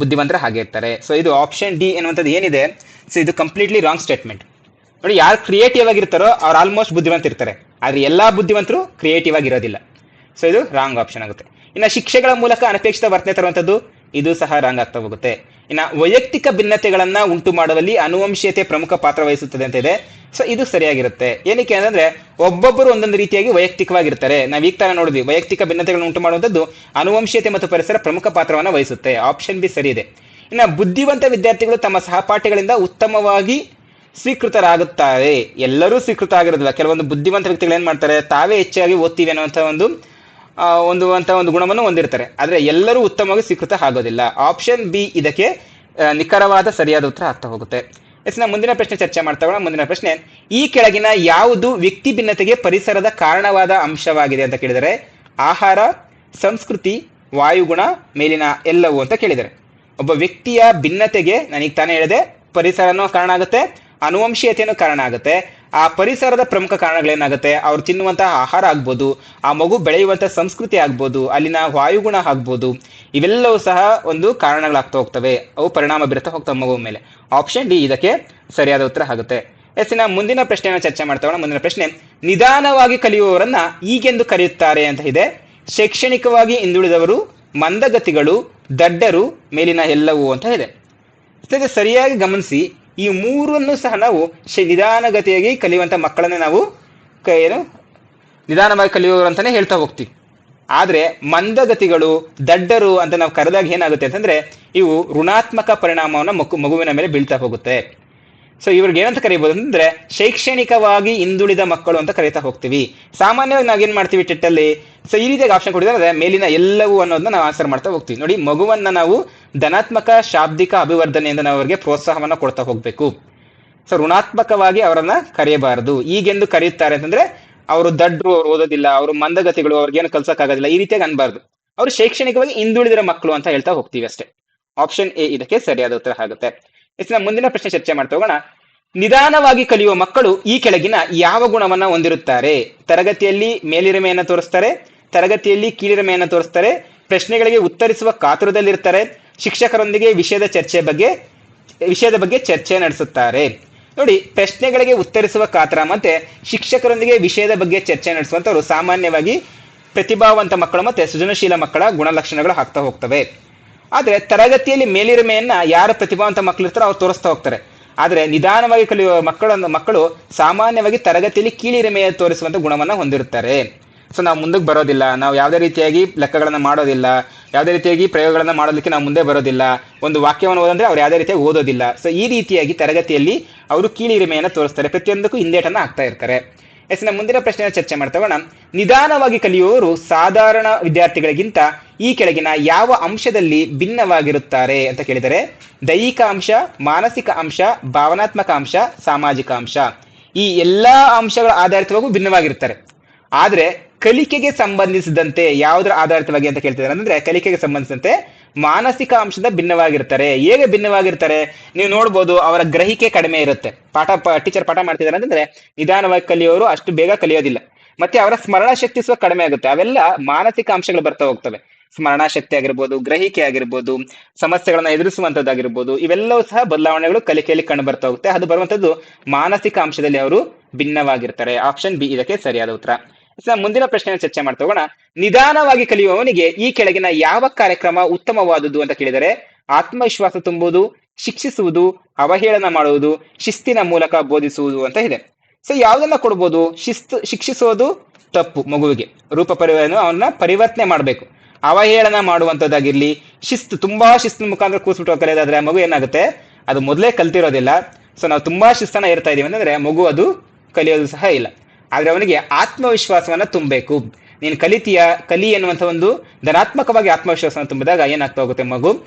ಬುದ್ಧಿವಂತರು ಹಾಗೆ ಇರ್ತಾರೆ. ಸೊ ಇದು ಆಪ್ಷನ್ ಡಿ ಎನ್ನುವಂಥದ್ದು ಏನಿದೆ? ಸೊ ಇದು ಕಂಪ್ಲೀಟ್ಲಿ ರಾಂಗ್ ಸ್ಟೇಟ್ಮೆಂಟ್ ನೋಡಿ, ಯಾರು ಕ್ರಿಯೇಟಿವ್ ಆಗಿರ್ತಾರೋ ಅವ್ರು ಆಲ್ಮೋಸ್ಟ್ ಬುದ್ಧಿವಂತ ಇರ್ತಾರೆ. ಆದರೆ ಎಲ್ಲ ಬುದ್ಧಿವಂತರು ಕ್ರಿಯೇಟಿವ್ ಆಗಿರೋದಿಲ್ಲ. ಸೊ ಇದು ರಾಂಗ್ ಆಪ್ಷನ್ ಆಗುತ್ತೆ. ಇನ್ನು ಶಿಕ್ಷೆಗಳ ಮೂಲಕ ಅನಪೇಕ್ಷಿತ ವರ್ತನೆ ತರುವಂಥದ್ದು, ಇದು ಸಹ ರಾಂಗ್ ಆಗ್ತಾ ಹೋಗುತ್ತೆ. ಇನ್ನು ವೈಯಕ್ತಿಕ ಭಿನ್ನತೆಗಳನ್ನು ಉಂಟು ಮಾಡುವಲ್ಲಿ ಅನುವಂಶೀಯತೆ ಪ್ರಮುಖ ಪಾತ್ರ ವಹಿಸುತ್ತದೆ ಅಂತ ಇದೆ. ಸೊ ಇದು ಸರಿಯಾಗಿರುತ್ತೆ. ಏನಕ್ಕೆ ಅಂತಂದ್ರೆ, ಒಬ್ಬೊಬ್ಬರು ಒಂದೊಂದು ರೀತಿಯಾಗಿ ವೈಯಕ್ತಿಕವಾಗಿರ್ತಾರೆ. ನಾವು ಈಗ ತರ ನೋಡಿದ್ವಿ, ವೈಯಕ್ತಿಕ ಭಿನ್ನತೆಗಳನ್ನು ಉಂಟು ಮಾಡುವಂಥದ್ದು ಅನುವಂಶೀಯತೆ ಮತ್ತು ಪರಿಸರ ಪ್ರಮುಖ ಪಾತ್ರವನ್ನು ವಹಿಸುತ್ತೆ. ಆಪ್ಷನ್ ಬಿ ಸರಿ ಇದೆ. ಇನ್ನು ಬುದ್ಧಿವಂತ ವಿದ್ಯಾರ್ಥಿಗಳು ತಮ್ಮ ಸಹಪಾಠಿಗಳಿಂದ ಉತ್ತಮವಾಗಿ ಸ್ವೀಕೃತರಾಗುತ್ತಾರೆ. ಎಲ್ಲರೂ ಸ್ವೀಕೃತ ಆಗಿರೋದಿಲ್ಲ ಕೆಲವೊಂದು ಬುದ್ಧಿವಂತ ವ್ಯಕ್ತಿಗಳು ಏನ್ ಮಾಡ್ತಾರೆ, ತಾವೇ ಹೆಚ್ಚಾಗಿ ಓದ್ತೀವಿ ಅನ್ನುವಂಥ ಒಂದು ಒಂದು, ಅಂತ ಒಂದು ಗುಣವನ್ನು ಹೊಂದಿರ್ತಾರೆ. ಆದ್ರೆ ಎಲ್ಲರೂ ಉತ್ತಮವಾಗಿ ಸ್ವೀಕೃತ ಆಗೋದಿಲ್ಲ. ಆಪ್ಷನ್ ಬಿ ಇದಕ್ಕೆ ನಿಖರವಾದ ಸರಿಯಾದ ಉತ್ತರ ಆಗ್ತಾ ಹೋಗುತ್ತೆ. ಎಸ್ ಮುಂದಿನ ಪ್ರಶ್ನೆ ಚರ್ಚೆ ಮಾಡ್ತಾ ಮುಂದಿನ ಪ್ರಶ್ನೆ, ಈ ಕೆಳಗಿನ ಯಾವುದು ವ್ಯಕ್ತಿ ಭಿನ್ನತೆಗೆ ಪರಿಸರದ ಕಾರಣವಾದ ಅಂಶವಾಗಿದೆ ಅಂತ ಕೇಳಿದರೆ, ಆಹಾರ, ಸಂಸ್ಕೃತಿ, ವಾಯುಗುಣ, ಮೇಲಿನ ಎಲ್ಲವೂ ಅಂತ ಕೇಳಿದರೆ. ಒಬ್ಬ ವ್ಯಕ್ತಿಯ ಭಿನ್ನತೆಗೆ ನನಗೆ ತಾನೇ ಹೇಳಿದೆ ಪರಿಸರನೂ ಕಾರಣ ಆಗುತ್ತೆ ಅನುವಂಶೀಯತೆಯೂ ಕಾರಣ ಆಗುತ್ತೆ, ಆ ಪರಿಸರದ ಪ್ರಮುಖ ಕಾರಣಗಳೇನಾಗುತ್ತೆ, ಅವ್ರು ತಿನ್ನುವಂತಹ ಆಹಾರ ಆಗ್ಬೋದು, ಆ ಮಗು ಬೆಳೆಯುವಂತಹ ಸಂಸ್ಕೃತಿ ಆಗ್ಬೋದು, ಅಲ್ಲಿನ ವಾಯುಗುಣ ಆಗ್ಬೋದು ಇವೆಲ್ಲವೂ ಸಹ ಒಂದು ಕಾರಣಗಳಾಗ್ತಾ ಹೋಗ್ತವೆ. ಅವು ಪರಿಣಾಮ ಬೀರುತ್ತಾ ಹೋಗ್ತವೆ ಮಗುವ ಮೇಲೆ. ಆಪ್ಷನ್ ಡಿ ಇದಕ್ಕೆ ಸರಿಯಾದ ಉತ್ತರ ಆಗುತ್ತೆ. ಎಸ್ ಮುಂದಿನ ಪ್ರಶ್ನೆಯನ್ನು ಚರ್ಚೆ ಮಾಡ್ತಾ ಮುಂದಿನ ಪ್ರಶ್ನೆ, ನಿಧಾನವಾಗಿ ಕಲಿಯುವವರನ್ನ ಈಗೆಂದು ಕರೆಯುತ್ತಾರೆ ಅಂತ ಇದೆ. ಶೈಕ್ಷಣಿಕವಾಗಿ ಹಿಂದುಳಿದವರು, ಮಂದಗತಿಗಳು, ದಡ್ಡರು, ಮೇಲಿನ ಎಲ್ಲವೂ ಅಂತ ಇದೆ. ಸರಿಯಾಗಿ ಗಮನಿಸಿ, ಈ ಮೂರನ್ನು ಸಹ ನಾವು ನಿಧಾನಗತಿಯಾಗಿ ಕಲಿಯುವಂತ ಮಕ್ಕಳನ್ನ ನಾವು ಏನು, ನಿಧಾನವಾಗಿ ಕಲಿಯುವವರು ಅಂತಾನೆ ಹೇಳ್ತಾ ಹೋಗ್ತೀವಿ. ಆದ್ರೆ ಮಂದಗತಿಗಳು, ದಡ್ಡರು ಅಂತ ನಾವು ಕರೆದಾಗ ಏನಾಗುತ್ತೆ ಅಂತಂದ್ರೆ, ಇವು ಋಣಾತ್ಮಕ ಪರಿಣಾಮವನ್ನು ಮಗು, ಮಗುವಿನ ಮೇಲೆ ಬೀಳ್ತಾ ಹೋಗುತ್ತೆ. ಸೊ ಇವ್ರಿಗೆ ಏನಂತ ಕರೀಬಹುದು ಅಂದ್ರೆ ಶೈಕ್ಷಣಿಕವಾಗಿ ಹಿಂದುಳಿದ ಮಕ್ಕಳು ಅಂತ ಕರೀತಾ ಹೋಗ್ತೀವಿ. ಸಾಮಾನ್ಯವಾಗಿ ನಾವೇನ್ ಮಾಡ್ತೀವಿ ಟೆಟ್ಟಲ್ಲಿ? ಸೊ ಈ ರೀತಿಯಾಗಿ ಆಪ್ಷನ್ ಕೊಟ್ಟಿದ್ರೆ ಮೇಲಿನ ಎಲ್ಲವೂ ಅನ್ನೋದನ್ನ ನಾವು ಆನ್ಸರ್ ಮಾಡ್ತಾ ಹೋಗ್ತೀವಿ. ನೋಡಿ, ಮಗುವನ್ನ ನಾವು ಧನಾತ್ಮಕ, ಶಾಬ್ದಿಕ ಅಭಿವರ್ಧನೆಯಿಂದ ನಾವು ಅವರಿಗೆ ಪ್ರೋತ್ಸಾಹವನ್ನ ಕೊಡ್ತಾ ಹೋಗ್ಬೇಕು. ಸೊ ಋಣಾತ್ಮಕವಾಗಿ ಅವರನ್ನ ಕರೆಯಬಾರದು. ಈಗೆಂದು ಕರೆಯುತ್ತಾರೆ ಅಂತಂದ್ರೆ ಅವರು ದಡ್ರು ಅವ್ರು ಓದೋದಿಲ್ಲ, ಅವರು ಮಂದಗತಿಗಳು ಅವ್ರಿಗೇನು ಕಲ್ಸಕ್ಕಾಗೋದಿಲ್ಲ, ಈ ರೀತಿಯಾಗಿ ಅನ್ಬಾರ್ದು. ಅವ್ರು ಶೈಕ್ಷಣಿಕವಾಗಿ ಹಿಂದುಳಿದಿರೋ ಮಕ್ಕಳು ಅಂತ ಹೇಳ್ತಾ ಹೋಗ್ತೀವಿ ಅಷ್ಟೇ. ಆಪ್ಷನ್ ಎ ಇದಕ್ಕೆ ಸರಿಯಾದ ಉತ್ತರ ಆಗುತ್ತೆ. ಇಸ್ನ ಮುಂದಿನ ಪ್ರಶ್ನೆ ಚರ್ಚೆ ಮಾಡ್ತಾ ಹೋಗೋಣ. ನಿಧಾನವಾಗಿ ಕಲಿಯುವ ಮಕ್ಕಳು ಈ ಕೆಳಗಿನ ಯಾವ ಗುಣವನ್ನ ಹೊಂದಿರುತ್ತಾರೆ? ತರಗತಿಯಲ್ಲಿ ಮೇಲಿರಮೆಯನ್ನು ತೋರಿಸ್ತಾರೆ, ತರಗತಿಯಲ್ಲಿ ಕೀಳಿರಿಮೆಯನ್ನ ತೋರಿಸ್ತಾರೆ, ಪ್ರಶ್ನೆಗಳಿಗೆ ಉತ್ತರಿಸುವ ಕಾತುರದಲ್ಲಿರ್ತಾರೆ, ಶಿಕ್ಷಕರೊಂದಿಗೆ ವಿಷಯದ ಚರ್ಚೆ ಬಗ್ಗೆ, ವಿಷಯದ ಬಗ್ಗೆ ಚರ್ಚೆ ನಡೆಸುತ್ತಾರೆ. ನೋಡಿ, ಪ್ರಶ್ನೆಗಳಿಗೆ ಉತ್ತರಿಸುವ ಕಾತರ ಮತ್ತೆ ಶಿಕ್ಷಕರೊಂದಿಗೆ ವಿಷಯದ ಬಗ್ಗೆ ಚರ್ಚೆ ನಡೆಸುವಂತವರು ಸಾಮಾನ್ಯವಾಗಿ ಪ್ರತಿಭಾವಂತ ಮಕ್ಕಳು ಮತ್ತೆ ಸೃಜನಶೀಲ ಮಕ್ಕಳ ಗುಣಲಕ್ಷಣಗಳು ಹಾಕ್ತಾ ಹೋಗ್ತವೆ. ಆದರೆ ತರಗತಿಯಲ್ಲಿ ಮೇಲಿರಿಮೆಯನ್ನ ಯಾರು ಪ್ರತಿಭಾವಂತ ಮಕ್ಕಳು ಇರ್ತಾರೋ ಅವ್ರು ತೋರಿಸ್ತಾ ಹೋಗ್ತಾರೆ. ಆದರೆ ನಿಧಾನವಾಗಿ ಕಲಿಯುವ ಮಕ್ಕಳನ್ನು, ಮಕ್ಕಳು ಸಾಮಾನ್ಯವಾಗಿ ತರಗತಿಯಲ್ಲಿ ಕೀಳಿರಿಮೆಯ ತೋರಿಸುವಂಥ ಗುಣವನ್ನು ಹೊಂದಿರುತ್ತಾರೆ. ಸೊ ನಾವು ಮುಂದಕ್ಕೆ ಬರೋದಿಲ್ಲ. ನಾವು ಯಾವುದೇ ರೀತಿಯಾಗಿ ಲೆಕ್ಕಗಳನ್ನು ಮಾಡೋದಿಲ್ಲ. ಯಾವುದೇ ರೀತಿಯಾಗಿ ಪ್ರಯೋಗಗಳನ್ನು ಮಾಡೋದಕ್ಕೆ ನಾವು ಮುಂದೆ ಬರೋದಿಲ್ಲ. ಒಂದು ವಾಕ್ಯವನ್ನು ಓದಂದ್ರೆ ಅವ್ರು ಯಾವುದೇ ರೀತಿಯಾಗಿ ಓದೋದಿಲ್ಲ. ಸೊ ಈ ರೀತಿಯಾಗಿ ತರಗತಿಯಲ್ಲಿ ಅವರು ಕೀಳಿರಿಮೆಯನ್ನು ತೋರಿಸ್ತಾರೆ. ಪ್ರತಿಯೊಂದಕ್ಕೂ ಹಿಂದೇಟನ್ನು ಆಗ್ತಾ ಇರ್ತಾರೆ. ಎಸ್ನ ಮುಂದಿನ ಪ್ರಶ್ನೆ ಚರ್ಚೆ ಮಾಡ್ತಾವಣ ನಿಧಾನವಾಗಿ ಕಲಿಯುವವರು ಸಾಧಾರಣ ವಿದ್ಯಾರ್ಥಿಗಳಿಗಿಂತ ಈ ಕೆಳಗಿನ ಯಾವ ಅಂಶದಲ್ಲಿ ಭಿನ್ನವಾಗಿರುತ್ತಾರೆ ಅಂತ ಕೇಳಿದರೆ, ದೈಹಿಕ ಅಂಶ, ಮಾನಸಿಕ ಅಂಶ, ಭಾವನಾತ್ಮಕ ಅಂಶ, ಸಾಮಾಜಿಕ ಅಂಶ. ಈ ಎಲ್ಲಾ ಅಂಶಗಳ ಆಧಾರಿತವಾಗೂ ಭಿನ್ನವಾಗಿರುತ್ತಾರೆ. ಆದ್ರೆ ಕಲಿಕೆಗೆ ಸಂಬಂಧಿಸಿದಂತೆ ಯಾವುದರ ಆಧಾರಿತವಾಗಿ ಅಂತ ಕೇಳ್ತಿದ್ದಾರೆ. ಅಂದ್ರೆ ಕಲಿಕೆಗೆ ಸಂಬಂಧಿಸಿದಂತೆ ಮಾನಸಿಕ ಅಂಶದ ಭಿನ್ನವಾಗಿರ್ತಾರೆ. ಹೇಗೆ ಭಿನ್ನವಾಗಿರ್ತಾರೆ? ನೀವು ನೋಡ್ಬೋದು ಅವರ ಗ್ರಹಿಕೆ ಕಡಿಮೆ ಇರುತ್ತೆ. ಪಾಠ ಟೀಚರ್ ಪಾಠ ಮಾಡ್ತಿದ್ದಾರೆ ಅಂತಂದ್ರೆ ನಿಧಾನವಾಗಿ ಕಲಿಯೋರು ಅಷ್ಟು ಬೇಗ ಕಲಿಯೋದಿಲ್ಲ. ಮತ್ತೆ ಅವರ ಸ್ಮರಣ ಶಕ್ತಿ ಸಹ ಕಡಿಮೆ ಆಗುತ್ತೆ. ಅವೆಲ್ಲ ಮಾನಸಿಕ ಅಂಶಗಳು ಬರ್ತಾ ಹೋಗ್ತವೆ. ಸ್ಮರಣ ಶಕ್ತಿ ಆಗಿರ್ಬೋದು, ಗ್ರಹಿಕೆ ಆಗಿರ್ಬೋದು, ಸಮಸ್ಯೆಗಳನ್ನ ಎದುರಿಸುವಂತದ್ದಾಗಿರ್ಬೋದು, ಇವೆಲ್ಲವೂ ಸಹ ಬದಲಾವಣೆಗಳು ಕಲಿಕೆಯಲ್ಲಿ ಕಂಡು ಬರ್ತಾ ಹೋಗುತ್ತೆ. ಅದು ಬರುವಂತದ್ದು ಮಾನಸಿಕ ಅಂಶದಲ್ಲಿ ಅವರು ಭಿನ್ನವಾಗಿರ್ತಾರೆ. ಆಪ್ಷನ್ ಬಿ ಇದಕ್ಕೆ ಸರಿಯಾದ ಉತ್ತರ. ಮುಂದಿನ ಪ್ರಶ್ನೆಯನ್ನು ಚರ್ಚೆ ಮಾಡ್ತಾ ಹೋಗೋಣ ನಿಧಾನವಾಗಿ ಕಲಿಯುವವನಿಗೆ ಈ ಕೆಳಗಿನ ಯಾವ ಕಾರ್ಯಕ್ರಮ ಉತ್ತಮವಾದುದು ಅಂತ ಕೇಳಿದರೆ, ಆತ್ಮವಿಶ್ವಾಸ ತುಂಬುವುದು, ಶಿಕ್ಷಿಸುವುದು, ಅವಹೇಳನ ಮಾಡುವುದು, ಶಿಸ್ತಿನ ಮೂಲಕ ಬೋಧಿಸುವುದು ಅಂತ ಇದೆ. ಸೊ ಯಾವುದನ್ನ ಕೊಡ್ಬೋದು? ಶಿಸ್ತು, ಶಿಕ್ಷಿಸೋದು ತಪ್ಪು ಮಗುವಿಗೆ. ರೂಪ ಪರಿವರ್ತನೆ, ಅವನ್ನ ಪರಿವರ್ತನೆ ಮಾಡಬೇಕು. ಅವಹೇಳನ ಮಾಡುವಂತದ್ದಾಗಿರ್ಲಿ, ಶಿಸ್ತು, ತುಂಬಾ ಶಿಸ್ತಿನ ಮುಖಾಂತರ ಕೂಸ್ಬಿಟ್ಟು ಕಲಿಯೋದಾದ್ರೆ ಮಗು ಏನಾಗುತ್ತೆ? ಅದು ಮೊದಲೇ ಕಲ್ತಿರೋದಿಲ್ಲ. ಸೊ, ನಾವು ತುಂಬಾ ಶಿಸ್ತನ ಇರ್ತಾ ಇದೀವಿ ಅಂತಂದ್ರೆ ಮಗು ಅದು ಕಲಿಯೋದು ಸಹ ಇಲ್ಲ. ಆದ್ರೆ ಅವನಿಗೆ ಆತ್ಮವಿಶ್ವಾಸವನ್ನ ತುಂಬಬೇಕು. ನೀನು ಕಲಿತೀಯ, ಕಲಿ ಎನ್ನುವಂತ ಒಂದು ಧನಾತ್ಮಕವಾಗಿ ಆತ್ಮವಿಶ್ವಾಸವನ್ನು ತುಂಬಿದಾಗ ಏನಾಗ್ತಾ ಹೋಗುತ್ತೆ ಮಗು?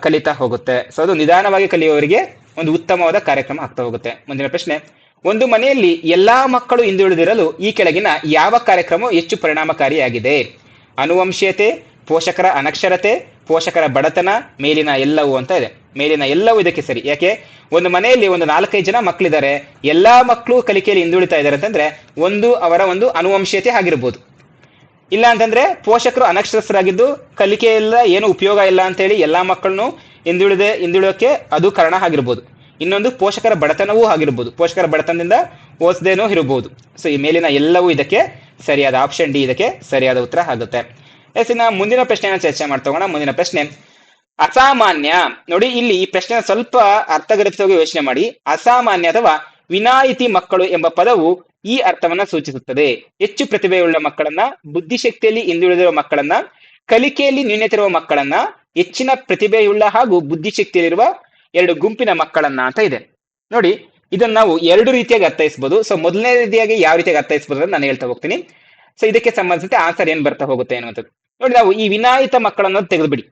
ಕಲಿತಾ ಹೋಗುತ್ತೆ. ಸೊ ಅದು ನಿಧಾನವಾಗಿ ಕಲಿಯುವವರಿಗೆ ಒಂದು ಉತ್ತಮವಾದ ಕಾರ್ಯಕ್ರಮ ಆಗ್ತಾ ಹೋಗುತ್ತೆ. ಮುಂದಿನ ಪ್ರಶ್ನೆ. ಒಂದು ಮನೆಯಲ್ಲಿ ಎಲ್ಲಾ ಮಕ್ಕಳು ಹಿಂದುಳಿದಿರಲು ಈ ಕೆಳಗಿನ ಯಾವ ಕಾರ್ಯಕ್ರಮ ಹೆಚ್ಚು ಪರಿಣಾಮಕಾರಿಯಾಗಿದೆ? ಅನುವಂಶೀಯತೆ, ಪೋಷಕರ ಅನಕ್ಷರತೆ, ಪೋಷಕರ ಬಡತನ, ಮೇಲಿನ ಎಲ್ಲವೂ ಅಂತ ಇದೆ. ಮೇಲಿನ ಎಲ್ಲವೂ ಇದಕ್ಕೆ ಸರಿ. ಯಾಕೆ? ಒಂದು ಮನೆಯಲ್ಲಿ ಒಂದು ನಾಲ್ಕೈದು ಜನ ಮಕ್ಕಳಿದ್ದಾರೆ ಎಲ್ಲಾ ಮಕ್ಕಳು ಕಲಿಕೆಯಲ್ಲಿ ಹಿಂದುಳಿತಾ ಇದ್ದಾರೆ ಅಂತಂದ್ರೆ ಒಂದು ಅವರ ಒಂದು ಅನುವಂಶೀಯತೆ ಆಗಿರ್ಬೋದು. ಇಲ್ಲ ಅಂತಂದ್ರೆ ಪೋಷಕರು ಅನಕ್ಷರಸ್ಥರಾಗಿದ್ದು ಕಲಿಕೆ ಏನು ಉಪಯೋಗ ಇಲ್ಲ ಅಂತೇಳಿ ಎಲ್ಲಾ ಮಕ್ಕಳನ್ನು ಹಿಂದುಳಿದೆ, ಹಿಂದುಳಿಯೋಕೆ ಅದು ಕಾರಣ ಆಗಿರ್ಬೋದು. ಇನ್ನೊಂದು ಪೋಷಕರ ಬಡತನವೂ ಆಗಿರ್ಬೋದು. ಪೋಷಕರ ಬಡತನದಿಂದ ಓದಿಸದೇನೂ ಇರಬಹುದು. ಸೊ ಈ ಮೇಲಿನ ಎಲ್ಲವೂ ಇದಕ್ಕೆ ಸರಿಯಾದ ಆಪ್ಷನ್ ಡಿ ಇದಕ್ಕೆ ಸರಿಯಾದ ಉತ್ತರ ಆಗುತ್ತೆ. ಎಸ್, ಇನ್ನ ಮುಂದಿನ ಪ್ರಶ್ನೆಯನ್ನು ಚರ್ಚೆ ಮಾಡ್ತೋಗೋಣ ಮುಂದಿನ ಪ್ರಶ್ನೆ ಅಸಾಮಾನ್ಯ. ನೋಡಿ, ಇಲ್ಲಿ ಈ ಪ್ರಶ್ನೆ ಸ್ವಲ್ಪ ಅರ್ಥಗರ್ಭಿತವಾಗಿ ಯೋಚನೆ ಮಾಡಿ. ಅಸಾಮಾನ್ಯ ಅಥವಾ ವಿನಾಯಿತಿ ಮಕ್ಕಳು ಎಂಬ ಪದವು ಈ ಅರ್ಥವನ್ನ ಸೂಚಿಸುತ್ತದೆ. ಹೆಚ್ಚು ಪ್ರತಿಭೆಯುಳ್ಳ ಮಕ್ಕಳನ್ನ, ಬುದ್ಧಿಶಕ್ತಿಯಲ್ಲಿ ಹಿಂದುಳಿದಿರುವ ಮಕ್ಕಳನ್ನ, ಕಲಿಕೆಯಲ್ಲಿ ನ್ಯೂನತಿರುವ ಮಕ್ಕಳನ್ನ, ಹೆಚ್ಚಿನ ಪ್ರತಿಭೆಯುಳ್ಳ ಹಾಗೂ ಬುದ್ಧಿಶಕ್ತಿಯಲ್ಲಿರುವ ಎರಡು ಗುಂಪಿನ ಮಕ್ಕಳನ್ನ ಅಂತ ಇದೆ. ನೋಡಿ, ಇದನ್ನ ನಾವು ಎರಡು ರೀತಿಯಾಗಿ ಅರ್ಥೈಸಬಹುದು ಸೊ ಮೊದಲನೇ ರೀತಿಯಾಗಿ ಯಾವ ರೀತಿಯಾಗಿ ಅರ್ಥೈಸಬಹುದು ಅಂತ ನಾನು ಹೇಳ್ತಾ ಹೋಗ್ತೀನಿ. ಸೊ ಇದಕ್ಕೆ ಸಂಬಂಧಿಸಿದಂತೆ ಆನ್ಸರ್ ಏನ್ ಬರ್ತಾ ಹೋಗುತ್ತೆ ಅನ್ನುವಂಥದ್ದು ನೋಡಿ, ನಾವು ಈ ವಿನಾಯಿತ ಮಕ್ಕಳನ್ನು ತೆಗೆದುಬಿಡಿ.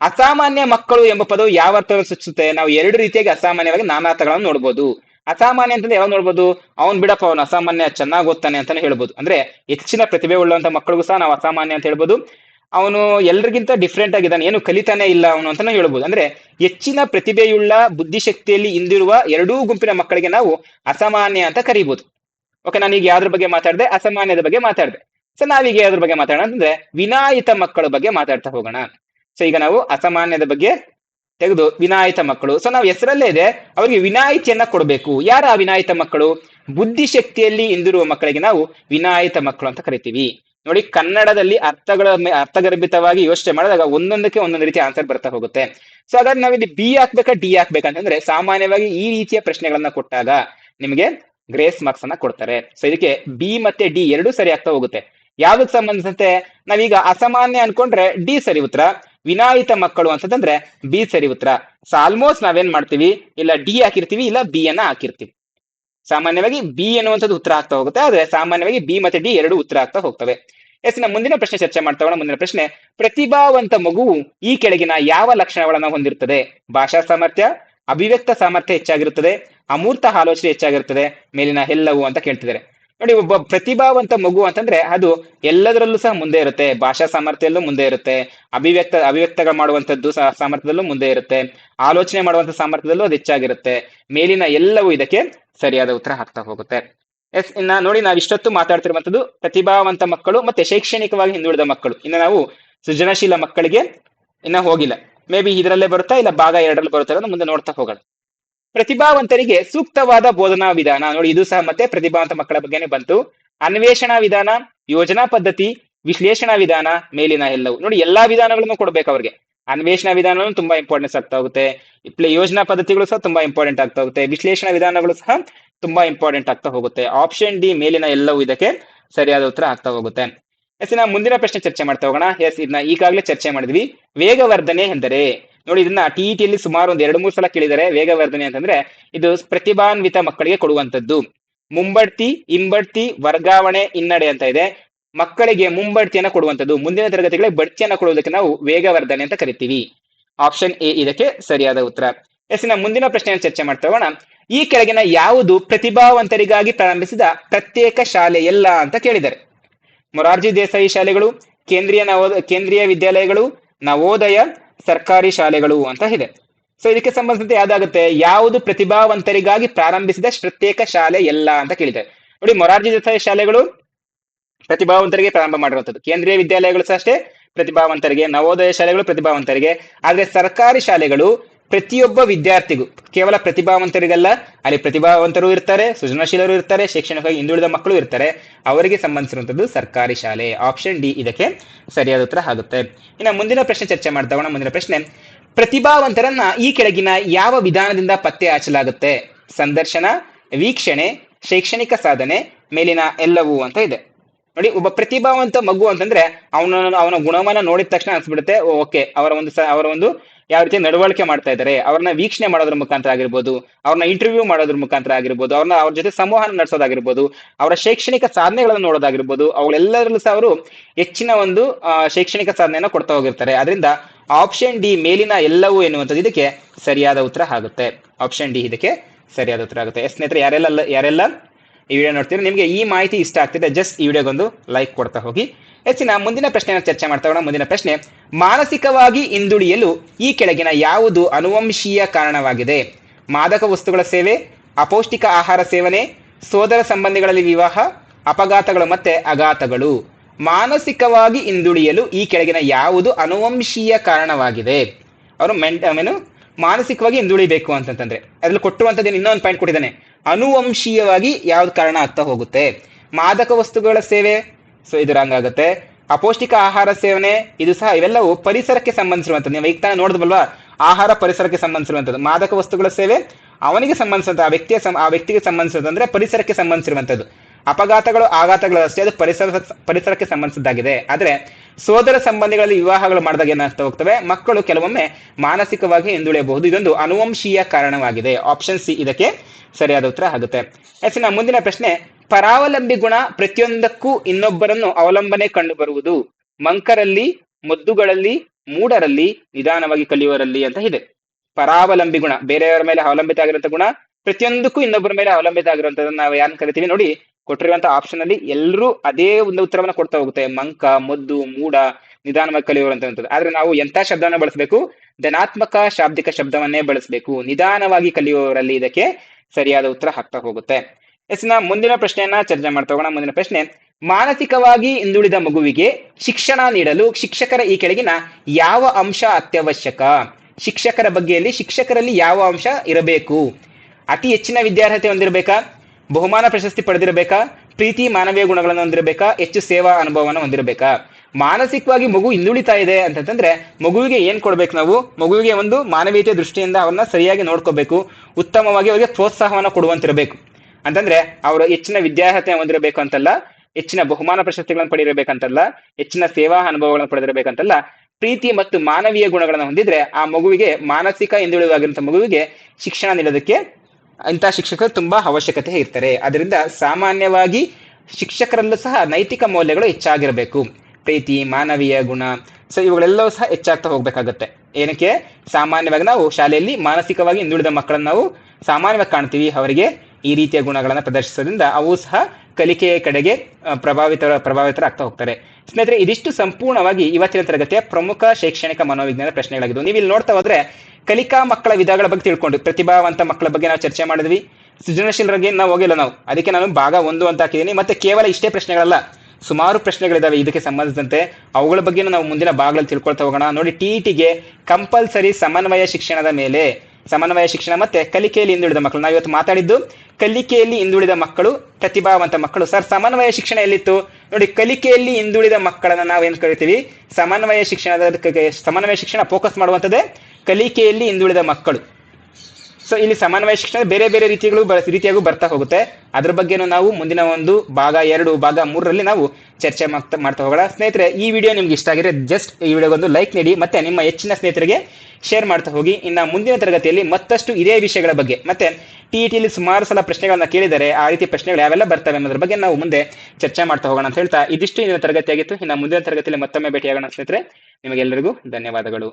ಅಸಾಮಾನ್ಯ ಮಕ್ಕಳು ಎಂಬ ಪದವು ಯಾವ ಅರ್ಥವನ್ನು ಸೂಚಿಸುತ್ತೆ. ನಾವು ಎರಡು ರೀತಿಯಾಗಿ ಅಸಾಮಾನ್ಯವಾಗಿ ನಾನಾರ್ಥಗಳನ್ನು ನೋಡ್ಬೋದು. ಅಸಾಮಾನ್ಯ ಅಂತಂದ್ರೆ ಯಾವಾಗ ನೋಡ್ಬೋದು? ಅವ್ನ್ ಬಿಡಪ್ಪ, ಅವನು ಅಸಾಮಾನ್ಯ ಚೆನ್ನಾಗಿ ಓದ್ತಾನೆ ಅಂತಾನೆ ಹೇಳ್ಬೋದು. ಅಂದ್ರೆ ಹೆಚ್ಚಿನ ಪ್ರತಿಭೆ ಉಳ್ಳಂತ ಮಕ್ಕಳಿಗೂ ಸಹ ನಾವು ಅಸಾಮಾನ್ಯ ಅಂತ ಹೇಳ್ಬೋದು. ಅವನು ಎಲ್ರಿಗಿಂತ ಡಿಫ್ರೆಂಟ್ ಆಗಿದ್ದಾನೆ. ಏನು ಕಲಿತಾನೆ ಇಲ್ಲ ಅವನು ಅಂತಾನೆ ಹೇಳ್ಬೋದು. ಅಂದ್ರೆ ಹೆಚ್ಚಿನ ಪ್ರತಿಭೆಯುಳ್ಳ ಬುದ್ಧಿಶಕ್ತಿಯಲ್ಲಿ ಇಂದಿರುವ ಎರಡೂ ಗುಂಪಿನ ಮಕ್ಕಳಿಗೆ ನಾವು ಅಸಾಮಾನ್ಯ ಅಂತ ಕರೀಬಹುದು ಓಕೆ ನಾನು ಈಗ ಯಾವ್ದ್ರ ಬಗ್ಗೆ ಮಾತಾಡಿದೆ? ಅಸಾಮಾನ್ಯದ ಬಗ್ಗೆ ಮಾತಾಡಿದೆ. ಸೊ, ನಾವೀಗ ಯಾವ್ದ್ರ ಬಗ್ಗೆ ಮಾತಾಡೋಣ ಅಂತಂದ್ರೆ ವಿನಾಯಿತ ಮಕ್ಕಳ ಬಗ್ಗೆ ಮಾತಾಡ್ತಾ ಹೋಗೋಣ. ಸೊ ಈಗ ನಾವು ಅಸಾಮಾನ್ಯದ ಬಗ್ಗೆ ತೆಗೆದು ವಿನಾಯಿತ ಮಕ್ಕಳು. ಸೊ ನಾವು ಹೆಸರಲ್ಲೇ ಇದೆ, ಅವರಿಗೆ ವಿನಾಯಿತಿಯನ್ನ ಕೊಡಬೇಕು. ಯಾರ ವಿನಾಯಿತ ಮಕ್ಕಳು? ಬುದ್ಧಿಶಕ್ತಿಯಲ್ಲಿ ಇಂದಿರುವ ಮಕ್ಕಳಿಗೆ ನಾವು ವಿನಾಯಿತ ಮಕ್ಕಳು ಅಂತ ಕರಿತೀವಿ. ನೋಡಿ, ಕನ್ನಡದಲ್ಲಿ ಅರ್ಥಗಳ ಅರ್ಥಗರ್ಭಿತವಾಗಿ ಯೋಚನೆ ಮಾಡಿದಾಗ ಒಂದೊಂದಕ್ಕೆ ಒಂದೊಂದು ರೀತಿ ಆನ್ಸರ್ ಬರ್ತಾ ಹೋಗುತ್ತೆ. ಸೊ ಹಾಗಾದ್ರೆ ನಾವು ಇಲ್ಲಿ ಬಿ ಹಾಕ್ಬೇಕಾ ಡಿ ಹಾಕ್ಬೇಕಂತಂದ್ರೆ ಸಾಮಾನ್ಯವಾಗಿ ಈ ರೀತಿಯ ಪ್ರಶ್ನೆಗಳನ್ನ ಕೊಟ್ಟಾಗ ನಿಮಗೆ ಗ್ರೇಸ್ ಮಾರ್ಕ್ಸ್ ಅನ್ನ ಕೊಡ್ತಾರೆ. ಸೊ ಇದಕ್ಕೆ ಬಿ ಮತ್ತೆ ಡಿ ಎರಡು ಸರಿ ಆಗ್ತಾ ಹೋಗುತ್ತೆ. ಯಾವ್ದಕ್ಕೆ ಸಂಬಂಧಿಸಿದಂತೆ? ನಾವೀಗ ಅಸಾಮಾನ್ಯ ಅನ್ಕೊಂಡ್ರೆ ಡಿ ಸರಿ ಉತ್ತರ. ವಿನಾಯಿತ ಮಕ್ಕಳು ಅಂತಂದ್ರೆ ಬಿ ಸರಿ ಉತ್ತರ. ಸೊ ಆಲ್ಮೋಸ್ಟ್ ನಾವೇನ್ ಮಾಡ್ತೀವಿ? ಇಲ್ಲ ಡಿ ಹಾಕಿರ್ತೀವಿ, ಇಲ್ಲ ಬಿ ಅನ್ನ ಹಾಕಿರ್ತೀವಿ. ಸಾಮಾನ್ಯವಾಗಿ ಬಿ ಎನ್ನುವಂಥದ್ದು ಉತ್ತರ ಆಗ್ತಾ ಹೋಗುತ್ತೆ, ಆದ್ರೆ ಸಾಮಾನ್ಯವಾಗಿ ಬಿ ಮತ್ತೆ ಡಿ ಎರಡು ಉತ್ತರ ಆಗ್ತಾ ಹೋಗ್ತವೆ. ಎಸ್ ನಾ ಮುಂದಿನ ಪ್ರಶ್ನೆ ಚರ್ಚೆ ಮಾಡ್ತಾ ಮುಂದಿನ ಪ್ರಶ್ನೆ. ಪ್ರತಿಭಾವಂತ ಮಗುವು ಈ ಕೆಳಗಿನ ಯಾವ ಲಕ್ಷಣಗಳನ್ನ ಹೊಂದಿರುತ್ತದೆ ಭಾಷಾ ಸಾಮರ್ಥ್ಯ, ಅಭಿವ್ಯಕ್ತ ಸಾಮರ್ಥ್ಯ ಹೆಚ್ಚಾಗಿರುತ್ತದೆ, ಅಮೂರ್ತ ಆಲೋಚನೆ ಹೆಚ್ಚಾಗಿರುತ್ತದೆ, ಮೇಲಿನ ಎಲ್ಲವೂ ಅಂತ ಕೇಳ್ತಿದ್ದಾರೆ. ನೋಡಿ, ಒಬ್ಬ ಪ್ರತಿಭಾವಂತ ಮಗು ಅಂತಂದ್ರೆ ಅದು ಎಲ್ಲದರಲ್ಲೂ ಸಹ ಮುಂದೆ ಇರುತ್ತೆ. ಭಾಷಾ ಸಾಮರ್ಥ್ಯದಲ್ಲೂ ಮುಂದೆ ಇರುತ್ತೆ. ಅಭಿವ್ಯಕ್ತ, ಅಭಿವ್ಯಕ್ತಗಳು ಮಾಡುವಂತದ್ದು ಸಾಮರ್ಥ್ಯದಲ್ಲೂ ಮುಂದೆ ಇರುತ್ತೆ. ಆಲೋಚನೆ ಮಾಡುವಂತ ಸಾಮರ್ಥ್ಯದಲ್ಲೂ ಅದು ಹೆಚ್ಚಾಗಿರುತ್ತೆ. ಮೇಲಿನ ಎಲ್ಲವೂ ಇದಕ್ಕೆ ಸರಿಯಾದ ಉತ್ತರ ಹಾಕ್ತಾ ಹೋಗುತ್ತೆ. ಎಸ್, ಇನ್ನ ನೋಡಿ, ನಾವು ಇಷ್ಟೊತ್ತು ಮಾತಾಡ್ತಿರುವಂಥದ್ದು ಪ್ರತಿಭಾವಂತ ಮಕ್ಕಳು ಮತ್ತೆ ಶೈಕ್ಷಣಿಕವಾಗಿ ಹಿಂದುಳಿದ ಮಕ್ಕಳು. ಇನ್ನು ನಾವು ಸೃಜನಶೀಲ ಮಕ್ಕಳಿಗೆ ಇನ್ನ ಹೋಗಿಲ್ಲ. ಮೇ ಬಿ ಇದರಲ್ಲೇ ಬರುತ್ತಾ ಇಲ್ಲ ಭಾಗ ಎರಡರಲ್ಲಿ ಬರುತ್ತಾ ಮುಂದೆ ನೋಡ್ತಾ ಹೋಗೋಣ. ಪ್ರತಿಭಾವಂತರಿಗೆ ಸೂಕ್ತವಾದ ಬೋಧನಾ ವಿಧಾನ. ನೋಡಿ, ಇದು ಸಹ ಮತ್ತೆ ಪ್ರತಿಭಾವಂತ ಮಕ್ಕಳ ಬಗ್ಗೆನೇ ಬಂತು. ಅನ್ವೇಷಣಾ ವಿಧಾನ, ಯೋಜನಾ ಪದ್ಧತಿ, ವಿಶ್ಲೇಷಣಾ ವಿಧಾನ ಮೇಲಿನ ಎಲ್ಲವೂ. ನೋಡಿ, ಎಲ್ಲಾ ವಿಧಾನಗಳನ್ನು ಕೊಡ್ಬೇಕು ಅವ್ರಿಗೆ. ಅನ್ವೇಷಣಾ ವಿಧಾನಗಳು ತುಂಬಾ ಇಂಪಾರ್ಟೆನ್ಸ್ ಆಗ್ತಾ ಹೋಗುತ್ತೆ. ಪ್ಲೇ ಯೋಜನಾ ಪದ್ಧತಿಗಳು ಸಹ ತುಂಬಾ ಇಂಪಾರ್ಟೆಂಟ್ ಆಗ್ತಾ ಹೋಗುತ್ತೆ. ವಿಶ್ಲೇಷಣಾ ವಿಧಾನಗಳು ಸಹ ತುಂಬಾ ಇಂಪಾರ್ಟೆಂಟ್ ಆಗ್ತಾ ಹೋಗುತ್ತೆ. ಆಪ್ಷನ್ ಡಿ ಮೇಲಿನ ಎಲ್ಲವೂ ಇದಕ್ಕೆ ಸರಿಯಾದ ಉತ್ತರ ಆಗ್ತಾ ಹೋಗುತ್ತೆ. ಎಸ್ ನಾವು ಮುಂದಿನ ಪ್ರಶ್ನೆ ಚರ್ಚೆ ಮಾಡ್ತಾ ಹೋಗೋಣ. ಎಸ್ ಇದನ್ನ ಈಗಾಗಲೇ ಚರ್ಚೆ ಮಾಡಿದ್ವಿ. ವೇಗವರ್ಧನೆ ಎಂದರೆ ನೋಡಿ, ಇದನ್ನ ಟಿ ಟಿಯಲ್ಲಿ ಸುಮಾರು ಒಂದು ಎರಡು ಮೂರು ಸಲ ಕೇಳಿದರೆ ವೇಗವರ್ಧನೆ ಅಂತಂದ್ರೆ ಇದು ಪ್ರತಿಭಾನ್ವಿತ ಮಕ್ಕಳಿಗೆ ಕೊಡುವಂತದ್ದು ಮುಂಬಡ್ತಿ, ಹಿಂಬಡ್ತಿ, ವರ್ಗಾವಣೆ, ಹಿನ್ನಡೆ ಅಂತ ಇದೆ. ಮಕ್ಕಳಿಗೆ ಮುಂಬಡ್ತಿಯನ್ನ ಕೊಡುವಂತದ್ದು ಮುಂದಿನ ತರಗತಿಗಳಿಗೆ ಬಡ್ತಿಯನ್ನ ಕೊಡುವುದಕ್ಕೆ ನಾವು ವೇಗವರ್ಧನೆ ಅಂತ ಕರಿತೀವಿ. ಆಪ್ಷನ್ ಎ ಇದಕ್ಕೆ ಸರಿಯಾದ ಉತ್ತರ. ಎಸ್, ಇನ್ನ ಮುಂದಿನ ಪ್ರಶ್ನೆಯನ್ನು ಚರ್ಚೆ ಮಾಡ್ತಾ ಹೋಗೋಣ. ಈ ಕೆಳಗಿನ ಯಾವುದು ಪ್ರತಿಭಾವಂತರಿಗಾಗಿ ಪ್ರಾರಂಭಿಸಿದ ಪ್ರತ್ಯೇಕ ಶಾಲೆ ಎಲ್ಲ ಅಂತ ಕೇಳಿದ್ದಾರೆ. ಮೊರಾರ್ಜಿ ದೇಸಾಯಿ ಶಾಲೆಗಳು, ಕೇಂದ್ರೀಯ ನವೋದ, ಕೇಂದ್ರೀಯ ವಿದ್ಯಾಲಯಗಳು, ನವೋದಯ ಸರ್ಕಾರಿ ಶಾಲೆಗಳು ಅಂತ ಇದೆ. ಸೊ ಇದಕ್ಕೆ ಸಂಬಂಧಿಸಿದಂತೆ ಯಾವ್ದಾಗುತ್ತೆ? ಯಾವುದು ಪ್ರತಿಭಾವಂತರಿಗಾಗಿ ಪ್ರಾರಂಭಿಸಿದ ಪ್ರತ್ಯೇಕ ಶಾಲೆ ಎಲ್ಲ ಅಂತ ಕೇಳಿದೆ. ನೋಡಿ, ಮೊರಾರ್ಜಿ ದೇಸಾಯಿ ಶಾಲೆಗಳು ಪ್ರತಿಭಾವಂತರಿಗೆ ಪ್ರಾರಂಭ ಮಾಡಿರುವಂತದ್ದು ಕೇಂದ್ರೀಯ ವಿದ್ಯಾಲಯಗಳು ಸಹ ಅಷ್ಟೇ ಪ್ರತಿಭಾವಂತರಿಗೆ, ನವೋದಯ ಶಾಲೆಗಳು ಪ್ರತಿಭಾವಂತರಿಗೆ. ಆದ್ರೆ ಸರ್ಕಾರಿ ಶಾಲೆಗಳು ಪ್ರತಿಯೊಬ್ಬ ವಿದ್ಯಾರ್ಥಿಗೂ, ಕೇವಲ ಪ್ರತಿಭಾವಂತರಿಗಲ್ಲ, ಅಲ್ಲಿ ಪ್ರತಿಭಾವಂತರು ಇರ್ತಾರೆ, ಸೃಜನಶೀಲರು ಇರ್ತಾರೆ, ಶೈಕ್ಷಣಿಕವಾಗಿ ಹಿಂದುಳಿದ ಮಕ್ಕಳು ಇರ್ತಾರೆ. ಅವರಿಗೆ ಸಂಬಂಧಿಸಿರುವಂತದ್ದು ಸರ್ಕಾರಿ ಶಾಲೆ. ಆಪ್ಷನ್ ಡಿ ಇದಕ್ಕೆ ಸರಿಯಾದ ಉತ್ತರ ಆಗುತ್ತೆ. ಇನ್ನು ಮುಂದಿನ ಪ್ರಶ್ನೆ ಚರ್ಚೆ ಮಾಡ್ತಾ ಮುಂದಿನ ಪ್ರಶ್ನೆ, ಪ್ರತಿಭಾವಂತರನ್ನ ಈ ಕೆಳಗಿನ ಯಾವ ವಿಧಾನದಿಂದ ಪತ್ತೆ ಹಚ್ಚಲಾಗುತ್ತೆ ಸಂದರ್ಶನ, ವೀಕ್ಷಣೆ, ಶೈಕ್ಷಣಿಕ ಸಾಧನೆ, ಮೇಲಿನ ಎಲ್ಲವೂ ಅಂತ ಇದೆ. ನೋಡಿ, ಒಬ್ಬ ಪ್ರತಿಭಾವಂತ ಮಗು ಅಂತಂದ್ರೆ ಅವನ ಅವನ ಗುಣವನ್ನ ನೋಡಿದ ತಕ್ಷಣ ಅನ್ಸ್ಬಿಡುತ್ತೆ. ಓಕೆ, ಅವರ ಒಂದು ಅವರ ಒಂದು ಯಾವ ರೀತಿ ನಡವಳಿಕೆ ಮಾಡ್ತಾ ಇದ್ದಾರೆ, ಅವ್ರನ್ನ ವೀಕ್ಷಣೆ ಮಾಡೋದ್ರ ಮುಖಾಂತರ ಆಗಿರ್ಬೋದು, ಅವ್ರನ್ನ ಇಂಟರ್ವ್ಯೂ ಮಾಡೋದ್ರ ಮುಖಾಂತರ ಆಗಿರ್ಬೋದು, ಅವ್ರನ್ನ ಅವ್ರ ಜೊತೆ ಸಂವಹನ ನಡೆಸೋದಾಗಿರ್ಬೋದು, ಅವರ ಶೈಕ್ಷಣಿಕ ಸಾಧನೆಗಳನ್ನು ನೋಡೋದಾಗಿರ್ಬೋದು ಅವುಗಳೆಲ್ಲರಲ್ಲೂ ಸಹ ಅವರು ಹೆಚ್ಚಿನ ಒಂದು ಶೈಕ್ಷಣಿಕ ಸಾಧನೆಯನ್ನ ಕೊಡ್ತಾ ಹೋಗಿರ್ತಾರೆ. ಅದರಿಂದ ಆಪ್ಷನ್ ಡಿ ಮೇಲಿನ ಎಲ್ಲವೂ ಎನ್ನುವಂಥದ್ದು ಇದಕ್ಕೆ ಸರಿಯಾದ ಉತ್ತರ ಆಗುತ್ತೆ. ಆಪ್ಷನ್ ಡಿ ಇದಕ್ಕೆ ಸರಿಯಾದ ಉತ್ತರ ಆಗುತ್ತೆ. ಎಸ್ ಸ್ನೇಹಿತರೆ, ಯಾರೆಲ್ಲ ಯಾರೆಲ್ಲ ಈ ವಿಡಿಯೋ ನೋಡ್ತೀರಾ ನಿಮಗೆ ಈ ಮಾಹಿತಿ ಇಷ್ಟ ಆಗ್ತಿದೆ ಜಸ್ಟ್ ಈ ವಿಡಿಯೋಗೊಂದು ಲೈಕ್ ಕೊಡ್ತಾ ಹೋಗಿ. ಹೆಚ್ಚಿನ ಮುಂದಿನ ಪ್ರಶ್ನೆಯನ್ನು ಚರ್ಚೆ ಮಾಡ್ತಾ ಮುಂದಿನ ಪ್ರಶ್ನೆ, ಮಾನಸಿಕವಾಗಿ ಹಿಂದುಳಿಯಲು ಈ ಕೆಳಗಿನ ಯಾವುದು ಅನುವಂಶೀಯ ಕಾರಣವಾಗಿದೆ? ಮಾದಕ ವಸ್ತುಗಳ ಸೇವೆ, ಅಪೌಷ್ಟಿಕ ಆಹಾರ ಸೇವನೆ, ಸೋದರ ಸಂಬಂಧಿಗಳಲ್ಲಿ ವಿವಾಹ, ಅಪಘಾತಗಳು ಮತ್ತೆ ಅಘಾತಗಳು. ಮಾನಸಿಕವಾಗಿ ಹಿಂದುಳಿಯಲು ಈ ಕೆಳಗಿನ ಯಾವುದು ಅನುವಂಶೀಯ ಕಾರಣವಾಗಿದೆ? ಅವರು ಮೆಂಟ್ ಏನು ಮಾನಸಿಕವಾಗಿ ಹಿಂದುಳಿಬೇಕು ಅಂತಂತಂದ್ರೆ, ಅದ್ರಲ್ಲಿ ಕೊಟ್ಟಿರುವಂತದ್ದು ಇನ್ನೊಂದು ಪಾಯಿಂಟ್ ಕೊಟ್ಟಿದ್ದಾನೆ. ಅನುವಂಶೀಯವಾಗಿ ಯಾವ್ದು ಕಾರಣ ಆಗ್ತಾ ಹೋಗುತ್ತೆ? ಮಾದಕ ವಸ್ತುಗಳ ಸೇವೆ ಸೊ ಇದು ರಾಂಗ್ ಆಗುತ್ತೆ. ಅಪೌಷ್ಟಿಕ ಆಹಾರ ಸೇವನೆ, ಇದು ಸಹ ಇವೆಲ್ಲವೂ ಪರಿಸರಕ್ಕೆ ಸಂಬಂಧಿಸಿರುವಂಥದ್ದು. ನೀವು ಈಗ ತಾನೇ ನೋಡಿದ್ಬಲ್ವಾ ಆಹಾರ ಪರಿಸರಕ್ಕೆ ಸಂಬಂಧಿಸಿರುವಂಥದ್ದು. ಮಾದಕ ವಸ್ತುಗಳ ಸೇವೆ, ಅವನಿಗೆ ಸಂಬಂಧಿಸಿದಂಥ, ಆ ವ್ಯಕ್ತಿಯ ಆ ವ್ಯಕ್ತಿಗೆ ಸಂಬಂಧಿಸಿದಂತ ಅಂದ್ರೆ ಪರಿಸರಕ್ಕೆ ಸಂಬಂಧಿಸಿರುವಂಥದ್ದು. ಅಪಘಾತಗಳು, ಆಘಾತಗಳು ಅಷ್ಟೇ, ಅದು ಪರಿಸರ, ಪರಿಸರಕ್ಕೆ ಸಂಬಂಧಿಸಿದ್ದಾಗಿದೆ. ಆದರೆ, ಸೋದರ ಸಂಬಂಧಿಗಳಲ್ಲಿ ವಿವಾಹಗಳು ಮಾಡಿದಾಗ ಏನಾಗ್ತಾ ಹೋಗ್ತವೆ? ಮಕ್ಕಳು ಕೆಲವೊಮ್ಮೆ ಮಾನಸಿಕವಾಗಿ ಹಿಂದುಳಿಯಬಹುದು. ಇದೊಂದು ಅನುವಂಶೀಯ ಕಾರಣವಾಗಿದೆ. ಆಪ್ಷನ್ ಸಿ ಇದಕ್ಕೆ ಸರಿಯಾದ ಉತ್ತರ ಆಗುತ್ತೆ. ಎಸ್ ಮುಂದಿನ ಪ್ರಶ್ನೆ ಪರಾವಲಂಬಿ ಗುಣ ಪ್ರತಿಯೊಂದಕ್ಕೂ ಇನ್ನೊಬ್ಬರನ್ನು ಅವಲಂಬನೆ ಕಂಡುಬರುವುದು. ಮಂಕರಲ್ಲಿ, ಮದ್ದುಗಳಲ್ಲಿ, ಮೂಡರಲ್ಲಿ, ನಿಧಾನವಾಗಿ ಕಲಿಯುವರಲ್ಲಿ ಅಂತ ಇದೆ. ಪರಾವಲಂಬಿ ಗುಣ, ಬೇರೆಯವರ ಮೇಲೆ ಅವಲಂಬಿತ ಆಗಿರುವಂತಹ ಗುಣ, ಪ್ರತಿಯೊಂದಕ್ಕೂ ಇನ್ನೊಬ್ಬರ ಮೇಲೆ ಅವಲಂಬಿತ ಆಗಿರುವಂತದನ್ನ ನಾವು ಯಾರು ಕರಿತೀವಿ ನೋಡಿ ಕೊಟ್ಟಿರುವಂತಹ ಆಪ್ಷನ್ ಅಲ್ಲಿ ಎಲ್ಲರೂ ಅದೇ ಒಂದು ಉತ್ತರವನ್ನು ಕೊಡ್ತಾ ಹೋಗುತ್ತೆ. ಮಂಕ, ಮದ್ದು, ಮೂಡ, ನಿಧಾನವಾಗಿ ಕಲಿಯುವಂತದ್ದು ಆದ್ರೆ ನಾವು ಎಂತ ಶಬ್ದವನ್ನ ಬಳಸಬೇಕು? ಧನಾತ್ಮಕ ಶಾಬ್ದಿಕ ಶಬ್ದವನ್ನೇ ಬಳಸಬೇಕು. ನಿಧಾನವಾಗಿ ಕಲಿಯುವವರಲ್ಲಿ ಇದಕ್ಕೆ ಸರಿಯಾದ ಉತ್ತರ ಹಾಕ್ತಾ ಹೋಗುತ್ತೆ. ಎಸ್ ಮುಂದಿನ ಪ್ರಶ್ನೆಯನ್ನ ಚರ್ಚೆ ಮಾಡ್ತಾ ಹೋಗೋಣ. ಮುಂದಿನ ಪ್ರಶ್ನೆ, ಮಾನಸಿಕವಾಗಿ ಹಿಂದುಳಿದ ಮಗುವಿಗೆ ಶಿಕ್ಷಣ ನೀಡಲು ಶಿಕ್ಷಕರ ಈ ಕೆಳಗಿನ ಯಾವ ಅಂಶ ಅತ್ಯವಶ್ಯಕ? ಶಿಕ್ಷಕರ ಬಗ್ಗೆಯಲ್ಲಿ ಶಿಕ್ಷಕರಲ್ಲಿ ಯಾವ ಅಂಶ ಇರಬೇಕು? ಅತಿ ಹೆಚ್ಚಿನ ವಿದ್ಯಾರ್ಹತೆ ಹೊಂದಿರಬೇಕಾ? ಬಹುಮಾನ ಪ್ರಶಸ್ತಿ ಪಡೆದಿರಬೇಕಾ? ಪ್ರೀತಿ, ಮಾನವೀಯ ಗುಣಗಳನ್ನು ಹೊಂದಿರಬೇಕಾ? ಹೆಚ್ಚು ಸೇವಾ ಅನುಭವವನ್ನು ಹೊಂದಿರಬೇಕಾ? ಮಾನಸಿಕವಾಗಿ ಮಗು ಹಿಂದುಳಿತಾ ಇದೆ ಅಂತಂದ್ರೆ ಮಗುವಿಗೆ ಏನ್ ಕೊಡ್ಬೇಕು ನಾವು? ಮಗುವಿಗೆ ಒಂದು ಮಾನವೀಯತೆ ದೃಷ್ಟಿಯಿಂದ ಅವನ್ನ ಸರಿಯಾಗಿ ನೋಡ್ಕೋಬೇಕು. ಉತ್ತಮವಾಗಿ ಅವರಿಗೆ ಪ್ರೋತ್ಸಾಹವನ್ನು ಕೊಡುವಂತಿರಬೇಕು. ಅಂತಂದ್ರೆ ಅವರು ಹೆಚ್ಚಿನ ವಿದ್ಯಾರ್ಹತೆ ಹೊಂದಿರಬೇಕು ಅಂತಲ್ಲ ಹೆಚ್ಚಿನ ಬಹುಮಾನ ಪ್ರಶಸ್ತಿಗಳನ್ನು ಪಡೆದಿರಬೇಕಂತಲ್ಲ, ಹೆಚ್ಚಿನ ಸೇವಾ ಅನುಭವಗಳನ್ನು ಪಡೆದಿರಬೇಕಂತಲ್ಲ, ಪ್ರೀತಿ ಮತ್ತು ಮಾನವೀಯ ಗುಣಗಳನ್ನು ಹೊಂದಿದ್ರೆ ಆ ಮಗುವಿಗೆ ಮಾನಸಿಕ ಹಿಂದುಳಿವಾಗಿರುವಂತಹ ಮಗುವಿಗೆ ಶಿಕ್ಷಣ ನೀಡೋದಕ್ಕೆ ಇಂತಹ ಶಿಕ್ಷಕರು ತುಂಬಾ ಅವಶ್ಯಕತೆ ಇರ್ತಾರೆ ಅದರಿಂದ ಸಾಮಾನ್ಯವಾಗಿ ಶಿಕ್ಷಕರಲ್ಲೂ ಸಹ ನೈತಿಕ ಮೌಲ್ಯಗಳು ಹೆಚ್ಚಾಗಿರಬೇಕು. ಪ್ರೀತಿ, ಮಾನವೀಯ ಗುಣ ಸೊ ಇವುಗಳೆಲ್ಲವೂ ಸಹ ಹೆಚ್ಚಾಗ್ತಾ ಹೋಗ್ಬೇಕಾಗತ್ತೆ. ಏನಕ್ಕೆ? ಸಾಮಾನ್ಯವಾಗಿ ನಾವು ಶಾಲೆಯಲ್ಲಿ ಮಾನಸಿಕವಾಗಿ ಹಿಂದುಳಿದ ಮಕ್ಕಳನ್ನು ನಾವು ಸಾಮಾನ್ಯವಾಗಿ ಕಾಣ್ತೀವಿ. ಅವರಿಗೆ ಈ ರೀತಿಯ ಗುಣಗಳನ್ನು ಪ್ರದರ್ಶಿಸೋದ್ರಿಂದ ಅವು ಸಹ ಕಲಿಕೆಯ ಕಡೆಗೆ ಪ್ರಭಾವಿತರ ಪ್ರಭಾವಿತ ಪ್ರಭಾವಿತರಾಗ್ತಾ ಹೋಗ್ತಾರೆ ಸ್ನೇಹಿತರೆ, ಇದಿಷ್ಟು ಸಂಪೂರ್ಣವಾಗಿ ಇವತ್ತಿನ ತರಗತಿಯ ಪ್ರಮುಖ ಶೈಕ್ಷಣಿಕ ಮನೋವಿಜ್ಞಾನ ಪ್ರಶ್ನೆಗಳಾಗಿದ್ದು, ನೀವು ಇಲ್ಲಿ ನೋಡ್ತಾ ಹೋದ್ರೆ ಕಲಿಕಾ ಮಕ್ಕಳ ವಿಧಗಳ ಬಗ್ಗೆ ತಿಳ್ಕೊಂಡು, ಪ್ರತಿಭಾವಂತ ಮಕ್ಕಳ ಬಗ್ಗೆ ನಾವು ಚರ್ಚೆ ಮಾಡಿದ್ವಿ. ಸೃಜನಶೀಲರಿಗೆ ನಾವು ಹೋಗಿಲ್ಲ ನಾವು. ಅದಕ್ಕೆ ನಾನು ಭಾಗ ಒಂದು ಅಂತ ಹಾಕಿದ್ದೀನಿ. ಮತ್ತೆ ಕೇವಲ ಇಷ್ಟೇ ಪ್ರಶ್ನೆಗಳಲ್ಲ, ಸುಮಾರು ಪ್ರಶ್ನೆಗಳಿದಾವೆ ಇದಕ್ಕೆ ಸಂಬಂಧಿಸಿದಂತೆ. ಅವುಗಳ ಬಗ್ಗೆ ನಾವು ಮುಂದಿನ ಭಾಗಗಳಲ್ಲಿ ತಿಳ್ಕೊಳ್ತಾ ಹೋಗೋಣ. ನೋಡಿ ಟಿಇಟಿಗೆ ಕಂಪಲ್ಸರಿ ಸಮನ್ವಯ ಶಿಕ್ಷಣದ ಮೇಲೆ ಸಮನ್ವಯ ಶಿಕ್ಷಣ ಮತ್ತೆ ಕಲಿಕೆಯಲ್ಲಿ ಹಿಂದುಳಿದ ಮಕ್ಕಳು. ನಾವು ಇವತ್ತು ಮಾತಾಡಿದ್ದು ಕಲಿಕೆಯಲ್ಲಿ ಹಿಂದುಳಿದ ಮಕ್ಕಳು, ಪ್ರತಿಭಾವಂತ ಮಕ್ಕಳು. ಸರ್, ಸಮನ್ವಯ ಶಿಕ್ಷಣ ಎಲ್ಲಿತ್ತು? ನೋಡಿ, ಕಲಿಕೆಯಲ್ಲಿ ಹಿಂದುಳಿದ ಮಕ್ಕಳನ್ನ ನಾವು ಏನ್ ಕರಿತೀವಿ? ಸಮನ್ವಯ ಶಿಕ್ಷಣದ ಸಮನ್ವಯ ಶಿಕ್ಷಣ ಫೋಕಸ್ ಮಾಡುವಂತದ್ದೇ ಕಲಿಕೆಯಲ್ಲಿ ಹಿಂದುಳಿದ ಮಕ್ಕಳು. ಸೊ ಇಲ್ಲಿ ಸಮನ್ವಯ ಶಿಕ್ಷಣ ಬೇರೆ ಬೇರೆ ರೀತಿಗಳು ರೀತಿಯಾಗೂ ಬರ್ತಾ ಹೋಗುತ್ತೆ. ಅದ್ರ ಬಗ್ಗೆನೂ ನಾವು ಮುಂದಿನ ಒಂದು ಭಾಗ, ಎರಡು ಭಾಗ, ಮೂರರಲ್ಲಿ ನಾವು ಚರ್ಚೆ ಮಾಡ್ತಾ ಮಾಡ್ತಾ ಹೋಗೋಣ. ಸ್ನೇಹಿತರೆ, ಈ ವಿಡಿಯೋ ನಿಮ್ಗೆ ಇಷ್ಟ ಆಗಿದ್ರೆ ಜಸ್ಟ್ ಈ ವಿಡಿಯೋಗೊಂದು ಲೈಕ್ ನೀಡಿ, ಮತ್ತೆ ನಿಮ್ಮ ಹೆಚ್ಚಿನ ಸ್ನೇಹಿತರಿಗೆ ಶೇರ್ ಮಾಡ್ತಾ ಹೋಗಿ. ಇನ್ನ ಮುಂದಿನ ತರಗತಿಯಲ್ಲಿ ಮತ್ತಷ್ಟು ಇದೇ ವಿಷಯಗಳ ಬಗ್ಗೆ, ಮತ್ತೆ ಟಿ ಟಿಲಿ ಸುಮಾರು ಸಲ ಪ್ರಶ್ನೆಗಳನ್ನ ಕೇಳಿದರೆ ಆ ರೀತಿ ಪ್ರಶ್ನೆಗಳು ಯಾವೆಲ್ಲ ಬರ್ತವೆ ಅನ್ನೋದ್ರ ಬಗ್ಗೆ ನಾವು ಮುಂದೆ ಚರ್ಚೆ ಮಾಡ್ತಾ ಹೋಗೋಣ ಅಂತ ಹೇಳ್ತಾ ಇದಿಷ್ಟು. ಇಂದಿನ ತರಗತಿಯಾಗಿತ್ತು. ಇನ್ನು ಮುಂದಿನ ತರಗತಿಯಲ್ಲಿ ಮತ್ತೊಮ್ಮೆ ಭೇಟಿಯಾಗೋಣ ಸ್ನೇಹಿತರೆ. ನಿಮಗೆಲ್ಲರಿಗೂ ಧನ್ಯವಾದಗಳು.